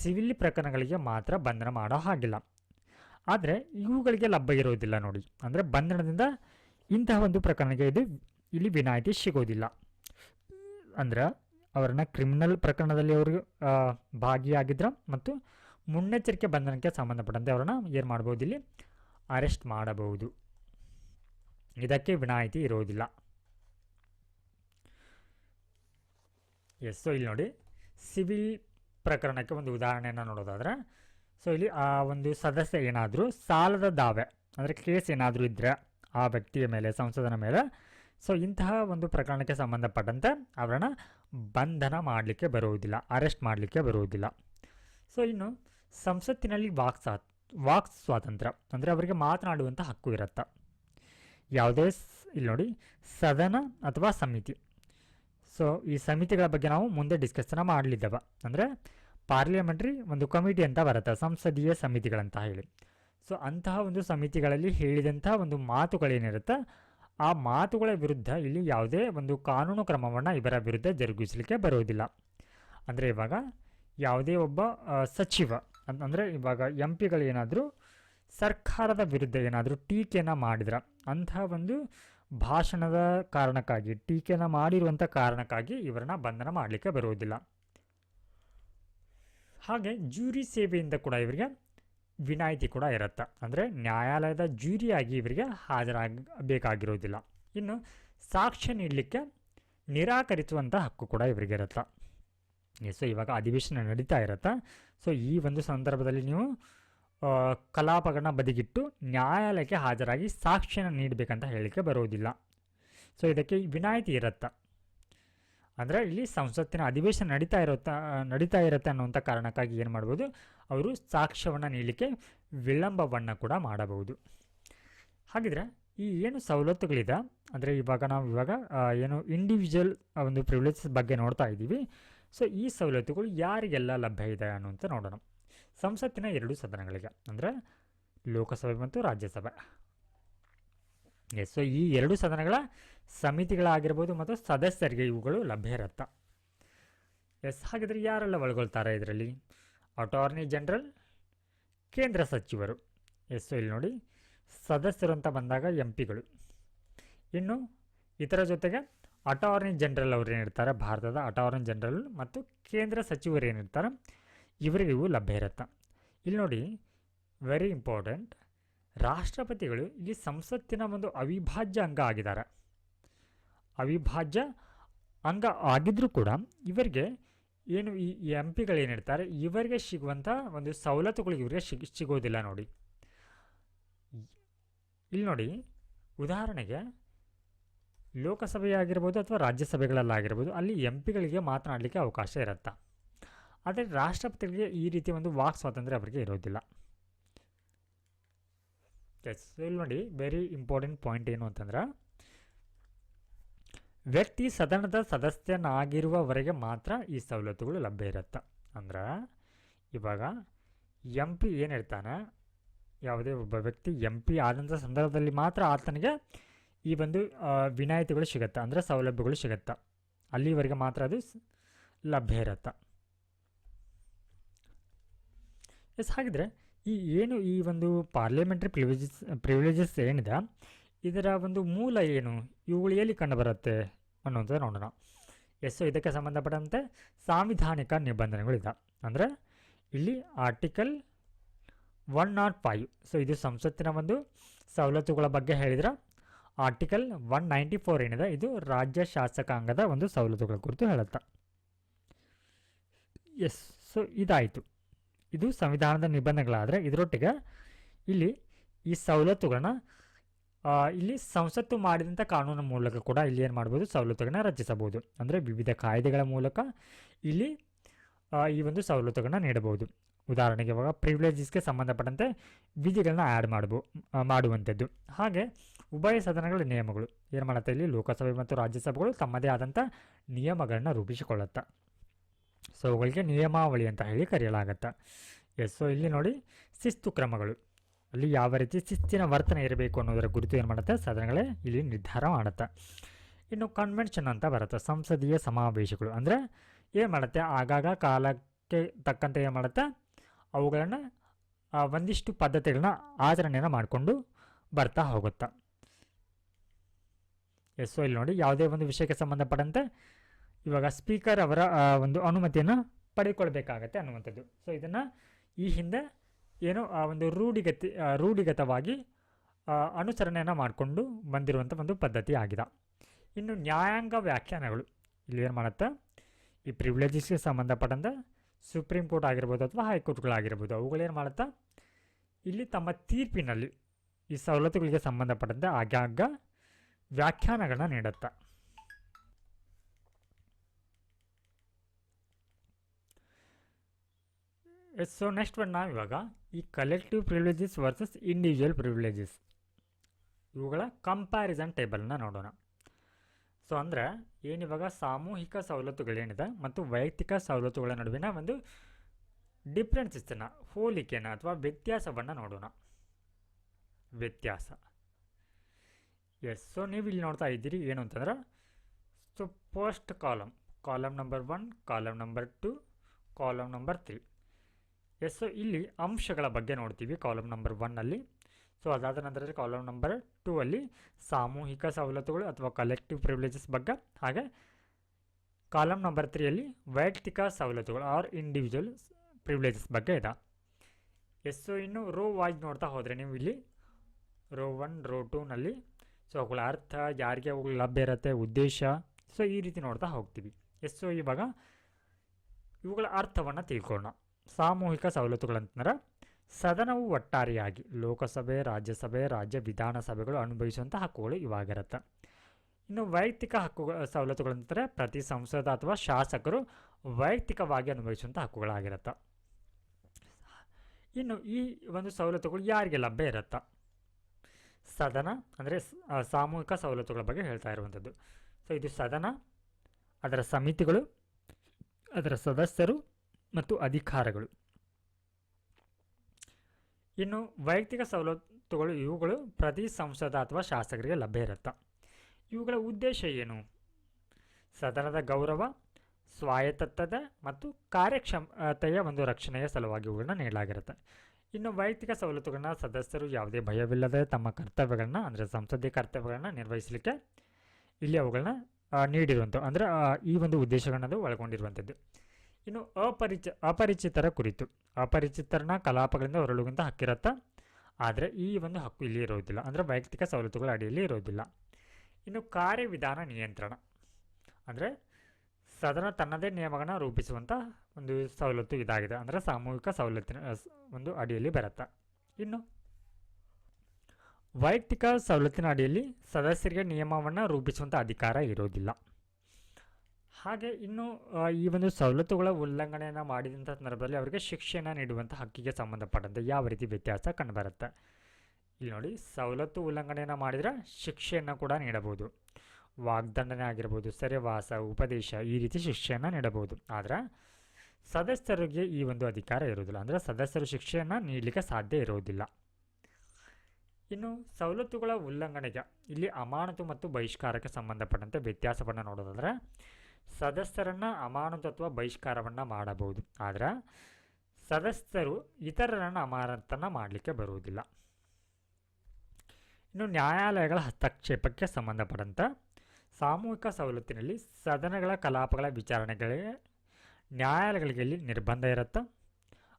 ಸಿವಿಲ್ ಪ್ರಕರಣಗಳಿಗೆ ಮಾತ್ರ ಬಂಧನ ಮಾಡೋ ಹಾಗಿಲ್ಲ. ಆದರೆ ಇವುಗಳಿಗೆ ಲಭ್ಯ ಇರುವುದಿಲ್ಲ ನೋಡಿ. ಅಂದರೆ ಬಂಧನದಿಂದ ಇಂತಹ ಒಂದು ಪ್ರಕರಣಕ್ಕೆ ಇದು ಇಲ್ಲಿ ವಿನಾಯಿತಿ ಸಿಗೋದಿಲ್ಲ. ಅಂದರೆ ಅವರನ್ನ ಕ್ರಿಮಿನಲ್ ಪ್ರಕರಣದಲ್ಲಿ ಅವರು ಭಾಗಿಯಾಗಿದ್ರ ಮತ್ತು ಮುನ್ನೆಚ್ಚರಿಕೆ ಬಂಧನಕ್ಕೆ ಸಂಬಂಧಪಟ್ಟಂತೆ ಅವರನ್ನ ಏನು ಮಾಡ್ಬೋದು ಇಲ್ಲಿ? ಅರೆಸ್ಟ್ ಮಾಡಬಹುದು. ಇದಕ್ಕೆ ವಿನಾಯಿತಿ ಇರೋದಿಲ್ಲ ಎಸ್ ಸೊ ಇಲ್ಲಿ ನೋಡಿ, ಸಿವಿಲ್ ಪ್ರಕರಣಕ್ಕೆ ಒಂದು ಉದಾಹರಣೆಯನ್ನು ನೋಡೋದಾದ್ರೆ ಸೊ ಇಲ್ಲಿ ಆ ಒಂದು ಸದಸ್ಯ ಏನಾದರೂ ಸಾಲದ ದಾವೆ, ಅಂದರೆ ಕೇಸ್ ಏನಾದರೂ ಇದ್ದರೆ ಆ ವ್ಯಕ್ತಿಯ ಮೇಲೆ, ಸಂಸದನ ಮೇಲೆ ಸೊ ಇಂತಹ ಒಂದು ಪ್ರಕರಣಕ್ಕೆ ಸಂಬಂಧಪಟ್ಟಂತೆ ಅವರನ್ನು ಬಂಧನ ಮಾಡಲಿಕ್ಕೆ ಬರುವುದಿಲ್ಲ, ಅರೆಸ್ಟ್ ಮಾಡಲಿಕ್ಕೆ ಬರುವುದಿಲ್ಲ. ಸೊ ಇನ್ನು ಸಂಸತ್ತಿನಲ್ಲಿ ವಾಕ್ ಸ್ವಾ ವಾಕ್ ಸ್ವಾತಂತ್ರ್ಯ, ಅಂದರೆ ಅವರಿಗೆ ಮಾತನಾಡುವಂಥ ಹಕ್ಕು ಇರುತ್ತೆ. ಯಾವುದೇ ಇಲ್ಲಿ ನೋಡಿ, ಸದನ ಅಥವಾ ಸಮಿತಿ. ಸೊ ಈ ಸಮಿತಿಗಳ ಬಗ್ಗೆ ನಾವು ಮುಂದೆ ಡಿಸ್ಕಸ್ನ ಮಾಡಲಿದ್ದೇವೆ. ಅಂದರೆ ಪಾರ್ಲಿಮೆಂಟ್ರಿ ಒಂದು ಕಮಿಟಿ ಅಂತ ಬರುತ್ತೆ, ಸಂಸದೀಯ ಸಮಿತಿಗಳಂತ ಹೇಳಿ. ಸೊ ಅಂತಹ ಒಂದು ಸಮಿತಿಗಳಲ್ಲಿ ಹೇಳಿದಂಥ ಒಂದು ಮಾತುಗಳೇನಿರುತ್ತೆ ಆ ಮಾತುಗಳ ವಿರುದ್ಧ ಇಲ್ಲಿ ಯಾವುದೇ ಒಂದು ಕಾನೂನು ಕ್ರಮವನ್ನು ಇವರ ವಿರುದ್ಧ ಜರುಗಿಸಲಿಕ್ಕೆ ಬರುವುದಿಲ್ಲ. ಅಂದರೆ, ಇವಾಗ ಯಾವುದೇ ಒಬ್ಬ ಸಚಿವ ಅಂದರೆ ಇವಾಗ ಎಂ ಪಿಗಳು ಏನಾದರೂ ಸರ್ಕಾರದ ವಿರುದ್ಧ ಏನಾದರೂ ಟೀಕೆಯನ್ನು ಮಾಡಿದ್ರೆ ಅಂತಹ ಒಂದು ಭಾಷಣದ ಕಾರಣಕ್ಕಾಗಿ, ಟೀಕೆನ ಮಾಡಿರುವಂಥ ಕಾರಣಕ್ಕಾಗಿ ಇವರನ್ನ ಬಂಧನ ಮಾಡಲಿಕ್ಕೆ ಬರುವುದಿಲ್ಲ. ಹಾಗೆ ಜೂರಿ ಸೇವೆಯಿಂದ ಕೂಡ ಇವರಿಗೆ ವಿನಾಯಿತಿ ಕೂಡ ಇರುತ್ತೆ. ಅಂದರೆ ನ್ಯಾಯಾಲಯದ ಜ್ಯೂರಿಯಾಗಿ ಇವರಿಗೆ ಹಾಜರಾಗಬೇಕಾಗಿರೋದಿಲ್ಲ ಇನ್ನು ಸಾಕ್ಷ್ಯ ನೀಡಲಿಕ್ಕೆ ನಿರಾಕರಿಸುವಂಥ ಹಕ್ಕು ಕೂಡ ಇವರಿಗೆ ಇರುತ್ತೆ. ಸೊ ಇವಾಗ ಅಧಿವೇಶನ ನಡೀತಾ ಇರುತ್ತೆ. ಸೊ ಈ ಒಂದು ಸಂದರ್ಭದಲ್ಲಿ ನೀವು ಕಲಾಪಗಳನ್ನ ಬದಿಗಿಟ್ಟು ನ್ಯಾಯಾಲಯಕ್ಕೆ ಹಾಜರಾಗಿ ಸಾಕ್ಷ್ಯನ ನೀಡಬೇಕಂತ ಹೇಳಲಿಕ್ಕೆ ಬರೋದಿಲ್ಲ. ಸೊ ಇದಕ್ಕೆ ವಿನಾಯಿತಿ ಇರುತ್ತೆ. ಅಂದರೆ ಇಲ್ಲಿ ಸಂಸತ್ತಿನ ಅಧಿವೇಶನ ನಡೀತಾ ಇರುತ್ತ, ನಡೀತಾ ಇರುತ್ತೆ ಅನ್ನುವಂಥ ಕಾರಣಕ್ಕಾಗಿ ಏನು ಮಾಡ್ಬೋದು? ಅವರು ಸಾಕ್ಷ್ಯವನ್ನು ನೀಡಲಿಕ್ಕೆ ವಿಳಂಬವನ್ನು ಕೂಡ ಮಾಡಬಹುದು. ಹಾಗಿದ್ರೆ ಈ ಏನು ಸವಲತ್ತುಗಳಿದೆ, ಅಂದರೆ ಇವಾಗ ನಾವು ಇವಾಗ ಏನು ಇಂಡಿವಿಜುವಲ್ ಒಂದು ಪ್ರಿವಿಲೇಜಸ್ ಬಗ್ಗೆ ನೋಡ್ತಾ ಇದ್ದೀವಿ. ಸೊ ಈ ಸವಲತ್ತುಗಳು ಯಾರಿಗೆಲ್ಲ ಲಭ್ಯ ಇದೆ ಅನ್ನುವಂಥ ನೋಡೋಣ. ಸಂಸತ್ತಿನ ಎರಡು ಸದನಗಳಿಗೆ, ಅಂದರೆ ಲೋಕಸಭೆ ಮತ್ತು ರಾಜ್ಯಸಭೆ. ಎಸ್ ಸೊ ಈ ಎರಡು ಸದನಗಳ ಸಮಿತಿಗಳಾಗಿರ್ಬೋದು ಮತ್ತು ಸದಸ್ಯರಿಗೆ ಇವುಗಳು ಲಭ್ಯ ಇರುತ್ತೆ ಎಸ್ ಹಾಗಿದ್ರೆ ಯಾರೆಲ್ಲ ಒಳಗೊಳ್ತಾರೆ ಇದರಲ್ಲಿ? ಅಟಾರ್ನಿ ಜನರಲ್ ಕೇಂದ್ರ ಸಚಿವರು. ಎಸ್ ಇಲ್ಲಿ ನೋಡಿ, ಸದಸ್ಯರು ಅಂತ ಬಂದಾಗ ಎಂ ಪಿಗಳು. ಇನ್ನು ಇದರ ಜೊತೆಗೆ ಅಟಾರ್ನಿ ಜನರಲ್ ಅವರು ಏನಿರ್ತಾರೆ? ಭಾರತದ ಅಟಾರ್ನಿ ಜನರಲ್ ಮತ್ತು ಕೇಂದ್ರ ಸಚಿವರು ಏನಿರ್ತಾರೆ? ಇವರಿಗೆ ಇವು ಲಭ್ಯ ಇರುತ್ತೆ? ಇಲ್ಲಿ ನೋಡಿ ವೆರಿ ಇಂಪಾರ್ಟೆಂಟ್ ರಾಷ್ಟ್ರಪತಿಗಳು ಇಲ್ಲಿ ಸಂಸತ್ತಿನ ಒಂದು ಅವಿಭಾಜ್ಯ ಅಂಗ ಆಗಿದ್ದಾರೆ. ಅವಿಭಾಜ್ಯ ಅಂಗ ಆಗಿದ್ದರೂ ಕೂಡ ಇವರಿಗೆ ಏನು ಈ ಎಂ ಪಿಗಳೇನಿರ್ತಾರೆ ಇವರಿಗೆ ಸಿಗುವಂಥ ಒಂದು ಸವಲತ್ತುಗಳು ಇವರಿಗೆ ಸಿಗ್, ಸಿಗೋದಿಲ್ಲ ನೋಡಿ. ಇಲ್ಲಿ ನೋಡಿ, ಉದಾಹರಣೆಗೆ ಲೋಕಸಭೆಯಾಗಿರ್ಬೋದು ಅಥವಾ ರಾಜ್ಯಸಭೆಗಳಲ್ಲಾಗಿರ್ಬೋದು, ಅಲ್ಲಿ ಎಂ ಪಿಗಳಿಗೆ ಮಾತನಾಡಲಿಕ್ಕೆ ಅವಕಾಶ ಇರುತ್ತೆ? ಆದರೆ ರಾಷ್ಟ್ರಪತಿಗಳಿಗೆ ಈ ರೀತಿ ಒಂದು ವಾಕ್ ಸ್ವಾತಂತ್ರ್ಯ ಅವರಿಗೆ ಇರೋದಿಲ್ಲ. ಎಸ್ ಇಲ್ಲಿ ನೋಡಿ ವೆರಿ ಇಂಪಾರ್ಟೆಂಟ್ ಪಾಯಿಂಟ್ ಏನು ಅಂತಂದ್ರೆ, ವ್ಯಕ್ತಿ ಸದನದ ಸದಸ್ಯನಾಗಿರುವವರೆಗೆ ಮಾತ್ರ ಈ ಸವಲತ್ತುಗಳು ಲಭ್ಯ ಇರುತ್ತೆ. ಅಂದ್ರೆ, ಇವಾಗ ಎಂ ಪಿ ಏನಿರ್ತಾನೆ ಯಾವುದೇ ಒಬ್ಬ ವ್ಯಕ್ತಿ ಎಂ ಪಿ ಆದಂಥ ಸಂದರ್ಭದಲ್ಲಿ ಮಾತ್ರ ಆತನಿಗೆ ಈ ಒಂದು ವಿನಾಯಿತಿಗಳು ಸಿಗುತ್ತೆ, ಅಂದರೆ ಸೌಲಭ್ಯಗಳು ಸಿಗುತ್ತೆ. ಅಲ್ಲಿವರೆಗೆ ಮಾತ್ರ ಅದು ಲಭ್ಯ ಇರುತ್ತೆ. ಎಸ್, ಹಾಗಿದ್ರೆ ಈ ಏನು ಈ ಒಂದು ಪಾರ್ಲಿಮೆಂಟ್ರಿ ಪ್ರಿವಿಲೇಜಸ್ ಪ್ರಿವಿಲೇಜಸ್ ಏನಿದೆ, ಇದರ ಒಂದು ಮೂಲ ಏನು ಇವುಗಳು ಎಲ್ಲಿ ಕಂಡುಬರುತ್ತೆ ಅನ್ನೋಂಥದ್ದು ನೋಡೋಣ. ಎಸ್ ಇದಕ್ಕೆ ಸಂಬಂಧಪಟ್ಟಂತೆ ಸಾಂವಿಧಾನಿಕ ನಿಬಂಧನೆಗಳಿದೆ. ಅಂದರೆ ಇಲ್ಲಿ article one naught five so ಇದು ಸಂಸತ್ತಿನ ಒಂದು ಸವಲತ್ತುಗಳ ಬಗ್ಗೆ ಹೇಳಿದ್ರೆ ಆರ್ಟಿಕಲ್ ಒನ್ ನೈಂಟಿ ಫೋರ್ ಏನಿದೆ, ಇದು ರಾಜ್ಯ ಶಾಸಕಾಂಗದ ಒಂದು ಸವಲತ್ತುಗಳ ಕುರಿತು ಹೇಳುತ್ತೆ. ಎಸ್, ಸೊ ಇದಾಯಿತು. ಇದು ಸಂವಿಧಾನದ ನಿಬಂಧನೆಗಳಾದರೆ ಇದರೊಟ್ಟಿಗೆ ಇಲ್ಲಿ ಈ ಸವಲತ್ತುಗಳನ್ನ ಇಲ್ಲಿ ಸಂಸತ್ತು ಮಾಡಿದಂಥ ಕಾನೂನು ಮೂಲಕ ಕೂಡ ಇಲ್ಲಿ ಏನು ಮಾಡ್ಬೋದು, ಸವಲತ್ತುಗಳನ್ನ ರಚಿಸಬಹುದು. ಅಂದರೆ ವಿವಿಧ ಕಾಯ್ದೆಗಳ ಮೂಲಕ ಇಲ್ಲಿ ಈ ಒಂದು ಸವಲತ್ತುಗಳನ್ನ ನೀಡಬಹುದು. ಉದಾಹರಣೆಗೆ ಇವಾಗ ಪ್ರಿವಿಲೇಜಸ್ಗೆ ಸಂಬಂಧಪಟ್ಟಂತೆ ವಿಧಿಗಳನ್ನ ಆ್ಯಡ್ ಮಾಡಬೋ ಮಾಡುವಂಥದ್ದು. ಹಾಗೆ ಉಭಯ ಸದನಗಳ ನಿಯಮಗಳು. ಏನು ಮಾಡುತ್ತೆ ಇಲ್ಲಿ? ಲೋಕಸಭೆ ಮತ್ತು ರಾಜ್ಯಸಭೆಗಳು ತಮ್ಮದೇ ಆದಂಥ ನಿಯಮಗಳನ್ನ ರೂಪಿಸಿಕೊಳ್ಳುತ್ತೆ. ಸೊ ಅವುಗಳಿಗೆ ನಿಯಮಾವಳಿ ಅಂತ ಹೇಳಿ ಕರೆಯಲಾಗತ್ತೆ? ಎಸ್ ಸೊ ಇಲ್ಲಿ ನೋಡಿ, ಶಿಸ್ತು ಕ್ರಮಗಳು. ಅಲ್ಲಿ ಯಾವ ರೀತಿ ಶಿಸ್ತಿನ ವರ್ತನೆ ಇರಬೇಕು ಅನ್ನೋದರ ಕುರಿತು ಏನು ಮಾಡುತ್ತೆ? ಸದನಗಳೇ ಇಲ್ಲಿ ನಿರ್ಧಾರ ಮಾಡುತ್ತೆ. ಇನ್ನು ಕನ್ವೆನ್ಷನ್ ಅಂತ ಬರುತ್ತೆ, ಸಂಸದೀಯ ಸಮಾವೇಶಗಳು. ಅಂದರೆ ಏನು ಮಾಡುತ್ತೆ? ಆಗಾಗ ಕಾಲಕ್ಕೆ ತಕ್ಕಂತೆ ಏನು ಮಾಡುತ್ತೆ? ಅವುಗಳನ್ನು ಒಂದಿಷ್ಟು ಪದ್ಧತಿಗಳನ್ನ ಆಚರಣೆಯನ್ನು ಮಾಡಿಕೊಂಡು ಬರ್ತಾ ಹೋಗುತ್ತೆ? ಎಸ್ ಇಲ್ಲಿ ನೋಡಿ, ಯಾವುದೇ ಒಂದು ವಿಷಯಕ್ಕೆ ಸಂಬಂಧಪಟ್ಟಂತೆ ಇವಾಗ ಸ್ಪೀಕರ್ ಅವರ ಒಂದು ಅನುಮತಿಯನ್ನು ಪಡೆದುಕೊಳ್ಬೇಕಾಗತ್ತೆ ಅನ್ನುವಂಥದ್ದು. ಸೊ ಇದನ್ನು ಈ ಹಿಂದೆ ಏನು, ಆ, ಒಂದು ರೂಢಿಗತಿ ರೂಢಿಗತವಾಗಿ ಅನುಸರಣೆಯನ್ನು ಮಾಡಿಕೊಂಡು ಬಂದಿರುವಂಥ ಒಂದು ಪದ್ಧತಿ ಆಗಿದೆ. ಇನ್ನು ನ್ಯಾಯಾಂಗ ವ್ಯಾಖ್ಯಾನಗಳು. ಇಲ್ಲಿ ಏನು ಮಾಡುತ್ತೆ? ಈ ಪ್ರಿವಿಲೇಜಸ್ಗೆ ಸಂಬಂಧಪಟ್ಟಂತೆ ಸುಪ್ರೀಂ ಕೋರ್ಟ್ ಆಗಿರ್ಬೋದು ಅಥವಾ ಹೈಕೋರ್ಟ್ಗಳಾಗಿರ್ಬೋದು ಅವುಗಳೇನು ಮಾಡುತ್ತಾ? ಇಲ್ಲಿ ತಮ್ಮ ತೀರ್ಪಿನಲ್ಲಿ ಈ ಸವಲತ್ತುಗಳಿಗೆ ಸಂಬಂಧಪಟ್ಟಂತೆ ಆಗಾಗ ವ್ಯಾಖ್ಯಾನಗಳನ್ನ ನೀಡುತ್ತೆ. ಎಸ್ ಸೊ ನೆಕ್ಸ್ಟ್ ಒನ್ ನಾವು ಇವಾಗ ಈ collective privileges versus individual privileges ಇವುಗಳ ಕಂಪ್ಯಾರಿಸನ್ ಟೇಬಲ್ನ ನೋಡೋಣ. ಸೊ ಅಂದರೆ ಏನಿವಾಗ ಸಾಮೂಹಿಕ ಸವಲತ್ತುಗಳೇನಿದೆ ಮತ್ತು ವೈಯಕ್ತಿಕ ಸವಲತ್ತುಗಳ ನಡುವಿನ ಒಂದು ಡಿಫ್ರೆನ್ಸಸ್ಸನ್ನು ಹೋಲಿಕೆಯನ್ನು ಅಥವಾ ವ್ಯತ್ಯಾಸವನ್ನು ನೋಡೋಣ. ವ್ಯತ್ಯಾಸ. ಎಸ್ ಸೊ ನೀವು ಇಲ್ಲಿ ನೋಡ್ತಾ ಇದ್ದೀರಿ ಏನು ಅಂತಂದ್ರೆ so first column column number one column number two column number three yes so ಇಲ್ಲಿ ಅಂಶಗಳ ಬಗ್ಗೆ ನೋಡ್ತೀವಿ ಕಾಲಮ್ ನಂಬರ್ ಒನ್ನಲ್ಲಿ ಸೊ ಅದಾದ ನಂತರದಲ್ಲಿ ಕಾಲಮ್ ನಂಬರ್ ಟೂ ಅಲ್ಲಿ ಸಾಮೂಹಿಕ ಸವಲತ್ತುಗಳು ಅಥವಾ ಕಲೆಕ್ಟಿವ್ ಪ್ರಿವಿಲೇಜಸ್ ಬಗ್ಗೆ. ಹಾಗೆ ಕಾಲಮ್ ನಂಬರ್ ತ್ರೀಯಲ್ಲಿ ವೈಯಕ್ತಿಕ ಸವಲತ್ತುಗಳು ಆರ್ ಇಂಡಿವಿಜುವಲ್ ಪ್ರಿವಿಲೇಜಸ್ ಬಗ್ಗೆ ಇದೆ. ಎಸ್ ಸೊ ಇನ್ನು ರೋ ವಾಯ್ಸ್ ನೋಡ್ತಾ ಹೋದರೆ ನೀವು ಇಲ್ಲಿ ರೋ ಒನ್ ರೋ ಟೂನಲ್ಲಿ ಸೊ, ಅವುಗಳ ಅರ್ಥ, ಯಾರಿಗೆ ಅವುಗಳು ಲಭ್ಯ ಇರುತ್ತೆ, ಉದ್ದೇಶ. ಸೊ ಈ ರೀತಿ ನೋಡ್ತಾ ಹೋಗ್ತೀವಿ. ಎಸ್ ಸೊ ಇವಾಗ ಇವುಗಳ ಅರ್ಥವನ್ನು ತಿಳ್ಕೊಳ್ಳೋಣ. ಸಾಮೂಹಿಕ ಸವಲತ್ತುಗಳಂತಂದ್ರೆ ಸದನವು ಒಟ್ಟಾರೆಯಾಗಿ ಲೋಕಸಭೆ, ರಾಜ್ಯಸಭೆ, ರಾಜ್ಯ ವಿಧಾನಸಭೆಗಳು ಅನುಭವಿಸುವಂಥ ಹಕ್ಕುಗಳು ಇವಾಗಿರುತ್ತೆ. ಇನ್ನು ವೈಯಕ್ತಿಕ ಹಕ್ಕುಗಳ ಸವಲತ್ತುಗಳಂತಂದರೆ ಪ್ರತಿ ಸಂಸದ ಅಥವಾ ಶಾಸಕರು ವೈಯಕ್ತಿಕವಾಗಿ ಅನುಭವಿಸುವಂಥ ಹಕ್ಕುಗಳಾಗಿರುತ್ತೆ. ಇನ್ನು ಈ ಒಂದು ಸವಲತ್ತುಗಳು ಯಾರಿಗೆ ಲಭ್ಯ ಇರುತ್ತೆ? ಸದನ ಅಂದರೆ ಸಾಮೂಹಿಕ ಸವಲತ್ತುಗಳ ಬಗ್ಗೆ ಹೇಳ್ತಾ ಇರುವಂಥದ್ದು ಸೊ ಇದು ಸದನ, ಅದರ ಸಮಿತಿಗಳು, ಅದರ ಸದಸ್ಯರು ಮತ್ತು ಅಧಿಕಾರಗಳು. ಇನ್ನು ವೈಯಕ್ತಿಕ ಸವಲತ್ತುಗಳು, ಇವುಗಳು ಪ್ರತಿ ಸಂಸದ ಅಥವಾ ಶಾಸಕರಿಗೆ ಲಭ್ಯ ಇರುತ್ತೆ? ಇವುಗಳ ಉದ್ದೇಶ ಏನು? ಸದನದ ಗೌರವ, ಸ್ವಾಯತ್ತದ ಮತ್ತು ಕಾರ್ಯಕ್ಷಮತೆಯ ಒಂದು ರಕ್ಷಣೆಯ ಸಲುವಾಗಿ ಇವುಗಳನ್ನ ನೀಡಲಾಗಿರುತ್ತೆ. ಇನ್ನು ವೈಯಕ್ತಿಕ ಸವಲತ್ತುಗಳನ್ನ ಸದಸ್ಯರು ಯಾವುದೇ ಭಯವಿಲ್ಲದೆ ತಮ್ಮ ಕರ್ತವ್ಯಗಳನ್ನ, ಅಂದರೆ ಸಂಸದೀಯ ಕರ್ತವ್ಯಗಳನ್ನ ನಿರ್ವಹಿಸಲಿಕ್ಕೆ ಇಲ್ಲಿ ಅವುಗಳನ್ನ ನೀಡಿರುವಂಥವು ನೀಡಿರುವಂಥ ಅಂದರೆ ಈ ಒಂದು ಉದ್ದೇಶಗಳನ್ನದು ಒಳಗೊಂಡಿರುವಂಥದ್ದು. ಇನ್ನು ಅಪರಿಚ, ಅಪರಿಚಿತರ ಕುರಿತು. ಅಪರಿಚಿತರನ್ನ ಕಲಾಪಗಳಿಂದ ಹೊರಳುವಂಥ ಹಕ್ಕಿರತ್ತ. ಆದರೆ ಈ ಒಂದು ಹಕ್ಕು ಇಲ್ಲಿ ಇರೋದಿಲ್ಲ. ಅಂದರೆ ವೈಯಕ್ತಿಕ ಸವಲತ್ತುಗಳ ಅಡಿಯಲ್ಲಿ ಇರೋದಿಲ್ಲ. ಇನ್ನು ಕಾರ್ಯವಿಧಾನ ನಿಯಂತ್ರಣ. ಅಂದರೆ ಸದನ ತನ್ನದೇ ನಿಯಮಗಳನ್ನ ರೂಪಿಸುವಂಥ ಒಂದು ಸವಲತ್ತು ಇದಾಗಿದೆ. ಅಂದರೆ ಸಾಮೂಹಿಕ ಸವಲತ್ತಿನ ಒಂದು ಅಡಿಯಲ್ಲಿ ಬರುತ್ತೆ. ಇನ್ನು ವೈಯಕ್ತಿಕ ಸವಲತ್ತಿನ ಅಡಿಯಲ್ಲಿ ಸದಸ್ಯರಿಗೆ ನಿಯಮವನ್ನು ರೂಪಿಸುವಂಥ ಅಧಿಕಾರ ಇರೋದಿಲ್ಲ. ಹಾಗೆ ಇನ್ನು ಈ ಒಂದು ಸವಲತ್ತುಗಳ ಉಲ್ಲಂಘನೆಯನ್ನು ಮಾಡಿದಂಥ ಸಂದರ್ಭದಲ್ಲಿ ಅವರಿಗೆ ಶಿಕ್ಷೆಯನ್ನು ನೀಡುವಂಥ ಹಕ್ಕಿಗೆ ಸಂಬಂಧಪಟ್ಟಂತೆ ಯಾವ ರೀತಿ ವ್ಯತ್ಯಾಸ ಕಂಡುಬರುತ್ತೆ? ಇಲ್ಲಿ ನೋಡಿ, ಸವಲತ್ತು ಉಲ್ಲಂಘನೆಯನ್ನು ಮಾಡಿದರೆ ಶಿಕ್ಷೆಯನ್ನು ಕೂಡ ನೀಡಬಹುದು. ವಾಗ್ದಂಡನೆ ಆಗಿರ್ಬೋದು, ಸೆರೆವಾಸ, ಉಪದೇಶ ಈ ರೀತಿ ಶಿಕ್ಷೆಯನ್ನು ನೀಡಬಹುದು. ಆದರೆ ಸದಸ್ಯರಿಗೆ ಈ ಒಂದು ಅಧಿಕಾರ ಇರುವುದಿಲ್ಲ. ಅಂದರೆ ಸದಸ್ಯರು ಶಿಕ್ಷೆಯನ್ನು ನೀಡಲಿಕ್ಕೆ ಸಾಧ್ಯ ಇರುವುದಿಲ್ಲ. ಇನ್ನು ಸವಲತ್ತುಗಳ ಉಲ್ಲಂಘನೆಗೆ, ಇಲ್ಲಿ ಅಮಾನತು ಮತ್ತು ಬಹಿಷ್ಕಾರಕ್ಕೆ ಸಂಬಂಧಪಟ್ಟಂತೆ ವ್ಯತ್ಯಾಸವನ್ನು ನೋಡೋದಾದರೆ ಸದಸ್ಯರನ್ನು ಅಮಾನತತ್ವ ಬಹಿಷ್ಕಾರವನ್ನು ಮಾಡಬಹುದು. ಆದರೆ, ಸದಸ್ಯರು ಇತರರನ್ನು ಅಮಾನತನ್ನು ಮಾಡಲಿಕ್ಕೆ ಬರುವುದಿಲ್ಲ. ಇನ್ನು ನ್ಯಾಯಾಲಯಗಳ ಹಸ್ತಕ್ಷೇಪಕ್ಕೆ ಸಂಬಂಧಪಟ್ಟಂಥ ಸಾಮೂಹಿಕ ಸವಲತ್ತಿನಲ್ಲಿ ಸದನಗಳ ಕಲಾಪಗಳ ವಿಚಾರಣೆಗಳಿಗೆ ನ್ಯಾಯಾಲಯಗಳಿಗೆ ನಿರ್ಬಂಧ ಇರುತ್ತೆ.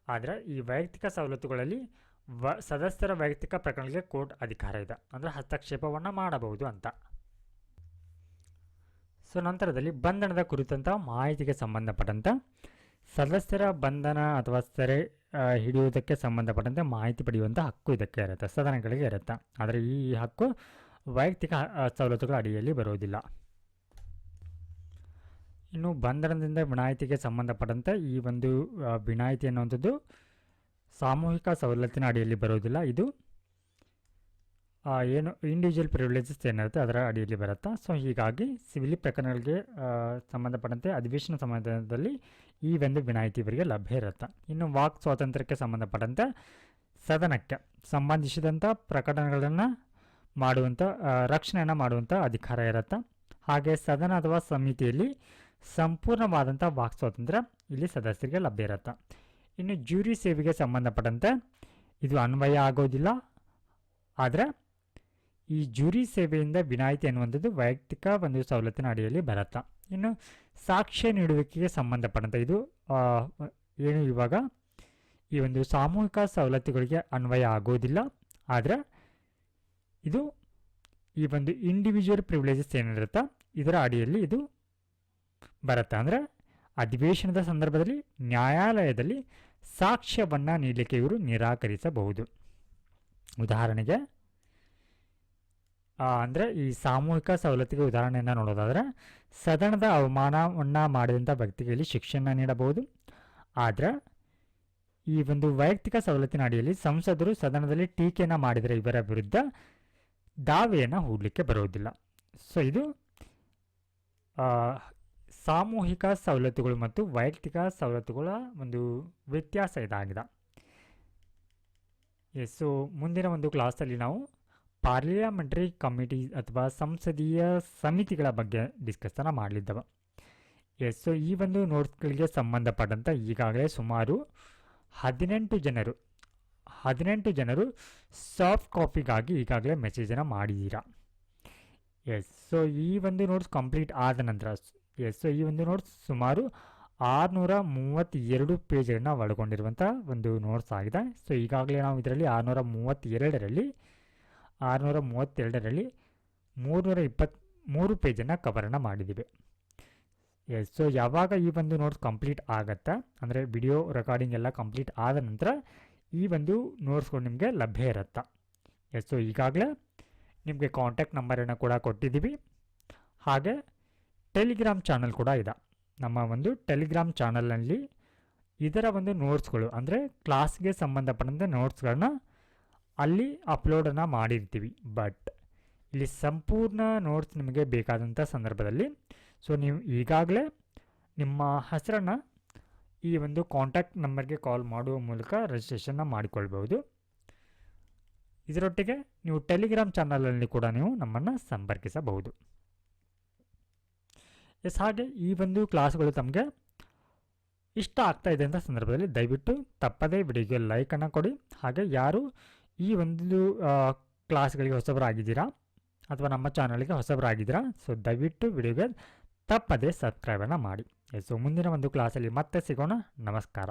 ಆದರೆ, ಈ ವೈಯಕ್ತಿಕ ಸವಲತ್ತುಗಳಲ್ಲಿ ವ, ಸದಸ್ಯರ ವೈಯಕ್ತಿಕ ಪ್ರಕರಣಗಳಿಗೆ ಕೋರ್ಟ್ ಅಧಿಕಾರ ಇದೆ. ಅಂದರೆ ಹಸ್ತಕ್ಷೇಪವನ್ನು ಮಾಡಬಹುದು ಅಂತ. ಸೊ, ನಂತರದಲ್ಲಿ ಬಂಧನದ ಕುರಿತಂಥ ಮಾಹಿತಿಗೆ ಸಂಬಂಧಪಟ್ಟಂಥ ಸದಸ್ಯರ ಬಂಧನ ಅಥವಾ ಸೆರೆ ಹಿಡಿಯುವುದಕ್ಕೆ ಸಂಬಂಧಪಟ್ಟಂತೆ ಮಾಹಿತಿ ಪಡೆಯುವಂಥ ಹಕ್ಕು ಇದಕ್ಕೆ ಇರುತ್ತೆ, ಸದನಗಳಿಗೆ ಇರುತ್ತೆ. ಆದರೆ ಈ ಹಕ್ಕು ವೈಯಕ್ತಿಕ ಸವಲತ್ತುಗಳ ಅಡಿಯಲ್ಲಿ ಬರುವುದಿಲ್ಲ. ಇನ್ನು ಬಂಧನದಿಂದ ವಿನಾಯಿತಿಗೆ ಸಂಬಂಧಪಟ್ಟಂತೆ ಈ ಒಂದು ವಿನಾಯಿತಿ ಅನ್ನುವಂಥದ್ದು ಸಾಮೂಹಿಕ ಸವಲತ್ತಿನ ಅಡಿಯಲ್ಲಿ ಬರುವುದಿಲ್ಲ. ಇದು ಏನು ಇಂಡಿವಿಜುವಲ್ ಪ್ರಿವಿಲೇಜಸ್ ಏನಿರುತ್ತೆ ಅದರ ಅಡಿಯಲ್ಲಿ ಬರುತ್ತಾ? ಸೊ ಹೀಗಾಗಿ ಸಿವಿಲ್ ಪ್ರಕರಣಗಳಿಗೆ ಸಂಬಂಧಪಟ್ಟಂತೆ ಅಧಿವೇಶನ ಸಂಬಂಧದಲ್ಲಿ ಈ ಒಂದು ವಿನಾಯಿತಿ ಇವರಿಗೆ ಲಭ್ಯ ಇರುತ್ತೆ? ಇನ್ನು ವಾಕ್ ಸ್ವಾತಂತ್ರ್ಯಕ್ಕೆ ಸಂಬಂಧಪಟ್ಟಂತೆ ಸದನಕ್ಕೆ ಸಂಬಂಧಿಸಿದಂಥ ಪ್ರಕಟಣೆಗಳನ್ನು ಮಾಡುವಂಥ ರಕ್ಷಣೆಯನ್ನು ಮಾಡುವಂಥ ಅಧಿಕಾರ ಇರುತ್ತೆ? ಹಾಗೆ ಸದನ ಅಥವಾ ಸಮಿತಿಯಲ್ಲಿ ಸಂಪೂರ್ಣವಾದಂಥ ವಾಕ್ ಸ್ವಾತಂತ್ರ್ಯ ಇಲ್ಲಿ ಸದಸ್ಯರಿಗೆ ಲಭ್ಯ ಇರುತ್ತೆ? ಇನ್ನು ಜ್ಯೂರಿ ಸೇವೆಗೆ ಸಂಬಂಧಪಟ್ಟಂತೆ ಇದು ಅನ್ವಯ ಆಗೋದಿಲ್ಲ. ಆದರೆ ಈ ಜೂರಿ ಸೇವೆಯಿಂದ ವಿನಾಯಿತಿ ಅನ್ನುವಂಥದ್ದು ವೈಯಕ್ತಿಕ ಒಂದು ಸವಲತ್ತಿನ ಅಡಿಯಲ್ಲಿ ಬರುತ್ತೆ. ಇನ್ನು ಸಾಕ್ಷ್ಯ ನೀಡುವಿಕೆಗೆ ಸಂಬಂಧಪಟ್ಟಂಥ ಇದು ಏನು ಇವಾಗ ಈ ಒಂದು ಸಾಮೂಹಿಕ ಸವಲತ್ತುಗಳಿಗೆ ಅನ್ವಯ ಆಗೋದಿಲ್ಲ. ಆದರೆ ಇದು ಈ ಒಂದು ಇಂಡಿವಿಜುವಲ್ ಪ್ರಿವಿಲೇಜಸ್ ಏನಿರುತ್ತೆ, ಇದರ ಅಡಿಯಲ್ಲಿ ಇದು ಬರುತ್ತೆ. ಅಂದರೆ ಅಧಿವೇಶನದ ಸಂದರ್ಭದಲ್ಲಿ, ನ್ಯಾಯಾಲಯದಲ್ಲಿ ಸಾಕ್ಷ್ಯವನ್ನು ನೀಡಲಿಕ್ಕೆ ಇವರು ನಿರಾಕರಿಸಬಹುದು. ಉದಾಹರಣೆಗೆ ಅಂದರೆ ಈ ಸಾಮೂಹಿಕ ಸವಲತ್ತಿಗೆ ಉದಾಹರಣೆಯನ್ನು ನೋಡೋದಾದರೆ, ಸದನದ ಅವಮಾನವನ್ನು ಮಾಡಿದಂಥ ವ್ಯಕ್ತಿಗೆ ಇಲ್ಲಿ ಶಿಕ್ಷೆಯನ್ನು ನೀಡಬಹುದು. ಆದರೆ, ಈ ಒಂದು ವೈಯಕ್ತಿಕ ಸವಲತ್ತಿನ ಅಡಿಯಲ್ಲಿ ಸಂಸದರು ಸದನದಲ್ಲಿ ಟೀಕೆಯನ್ನು ಮಾಡಿದರೆ ಇವರ ವಿರುದ್ಧ ದಾವೆಯನ್ನು ಹೂಡಲಿಕ್ಕೆ ಬರುವುದಿಲ್ಲ. ಸೊ ಇದು ಸಾಮೂಹಿಕ ಸವಲತ್ತುಗಳು ಮತ್ತು ವೈಯಕ್ತಿಕ ಸವಲತ್ತುಗಳ ಒಂದು ವ್ಯತ್ಯಾಸ ಇದಾಗಿದೆ. ಎಸ್ ಸೊ ಮುಂದಿನ ಒಂದು ಕ್ಲಾಸಲ್ಲಿ ನಾವು ಪಾರ್ಲಿಯಾಮೆಂಟ್ರಿ ಕಮಿಟಿ ಅಥವಾ ಸಂಸದೀಯ ಸಮಿತಿಗಳ ಬಗ್ಗೆ ಡಿಸ್ಕಸನ್ನು ಮಾಡಲಿದ್ದವ. ಎಸ್ ಸೊ ಈ ಒಂದು ನೋಟ್ಸ್ಗಳಿಗೆ ಸಂಬಂಧಪಟ್ಟಂಥ ಈಗಾಗಲೇ ಸುಮಾರು ಹದಿನೆಂಟು ಜನರು ಹದಿನೆಂಟು ಜನರು ಸಾಫ್ಟ್ ಕಾಪಿಗಾಗಿ ಈಗಾಗಲೇ ಮೆಸೇಜನ್ನು ಮಾಡಿದ್ದೀರಾ ಎಸ್ ಸೊ ಈ ಒಂದು ನೋಟ್ಸ್ ಕಂಪ್ಲೀಟ್ ಆದ ನಂತರ, ಎಸ್ ಸೊ ಈ ಒಂದು ನೋಟ್ಸ್ ಸುಮಾರು ಆರುನೂರ ಮೂವತ್ತೆರಡು ಪೇಜ್ಗಳನ್ನ ಒಳಗೊಂಡಿರುವಂಥ ಒಂದು ನೋಟ್ಸ್ ಆಗಿದೆ. ಸೊ, ಈಗಾಗಲೇ ನಾವು ಇದರಲ್ಲಿ ಆರುನೂರ ಮೂವತ್ತೆರಡರಲ್ಲಿ ಆರುನೂರ ಮೂವತ್ತೆರಡರಲ್ಲಿ ಮೂರುನೂರ ಇಪ್ಪತ್ತ್ ಮೂರು ಪೇಜನ್ನು ಕವರನ್ನು ಮಾಡಿದ್ದೀವಿ ಎಸ್ ಸೊ ಯಾವಾಗ ಈ ಒಂದು ನೋಟ್ಸ್ ಕಂಪ್ಲೀಟ್ ಆಗತ್ತೆ? ಅಂದರೆ ವಿಡಿಯೋ ರೆಕಾರ್ಡಿಂಗ್ ಎಲ್ಲ ಕಂಪ್ಲೀಟ್ ಆದ ನಂತರ ಈ ಒಂದು ನೋಟ್ಸ್ಗಳು ನಿಮಗೆ ಲಭ್ಯ ಇರುತ್ತಾ? ಎಸ್ ಸೊ ಈಗಾಗಲೇ ನಿಮಗೆ ಕಾಂಟ್ಯಾಕ್ಟ್ ನಂಬರನ್ನು ಕೂಡ ಕೊಟ್ಟಿದ್ದೀವಿ ಹಾಗೆ ಟೆಲಿಗ್ರಾಮ್ ಚಾನಲ್ ಕೂಡ ಇದೆ. ನಮ್ಮ ಒಂದು ಟೆಲಿಗ್ರಾಮ್ ಚಾನಲ್ನಲ್ಲಿ ಇದರ ಒಂದು ನೋಟ್ಸ್ಗಳು, ಅಂದರೆ ಕ್ಲಾಸ್ಗೆ ಸಂಬಂಧಪಟ್ಟಂತೆ ನೋಟ್ಸ್ಗಳನ್ನ ಅಲ್ಲಿ ಅಪ್ಲೋಡನ್ನು ಮಾಡಿರ್ತೀವಿ. ಬಟ್ ಇಲ್ಲಿ ಸಂಪೂರ್ಣ ನೋಟ್ಸ್ ನಿಮಗೆ ಬೇಕಾದಂಥ ಸಂದರ್ಭದಲ್ಲಿ ಸೊ ನೀವು ಈಗಾಗಲೇ ನಿಮ್ಮ ಹೆಸರನ್ನು ಈ ಒಂದು ಕಾಂಟ್ಯಾಕ್ಟ್ ನಂಬರ್ಗೆ ಕಾಲ್ ಮಾಡುವ ಮೂಲಕ ರಿಜಿಸ್ಟ್ರೇಷನ್ನ ಮಾಡಿಕೊಳ್ಬೋದು ಇದರೊಟ್ಟಿಗೆ ನೀವು ಟೆಲಿಗ್ರಾಮ್ ಚಾನಲಲ್ಲಿ ಕೂಡ ನೀವು ನಮ್ಮನ್ನು ಸಂಪರ್ಕಿಸಬಹುದು. ಎಸ್, ಹಾಗೆ ಈ ಒಂದು ಕ್ಲಾಸ್ಗಳು ತಮಗೆ ಇಷ್ಟ ಆಗ್ತಾ ಇದೆ ಅಂತ ಸಂದರ್ಭದಲ್ಲಿ ದಯವಿಟ್ಟು ತಪ್ಪದೇ ವಿಡಿಯೋಗೆ ಲೈಕನ್ನು ಕೊಡಿ. ಹಾಗೆ ಯಾರು ಈ ಒಂದು ಕ್ಲಾಸ್ಗಳಿಗೆ ಹೊಸಬರಾಗಿದ್ದೀರಾ? ಅಥವಾ ನಮ್ಮ ಚಾನಲ್ಗೆ ಹೊಸಬರಾಗಿದ್ದೀರಾ? ಸೊ, ದಯವಿಟ್ಟು ವಿಡಿಯೋಗೆ ತಪ್ಪದೇ ಸಬ್ಸ್ಕ್ರೈಬನ್ನು ಮಾಡಿ. ಸೊ, ಮುಂದಿನ ಒಂದು ಕ್ಲಾಸಲ್ಲಿ ಮತ್ತೆ ಸಿಗೋಣ. ನಮಸ್ಕಾರ.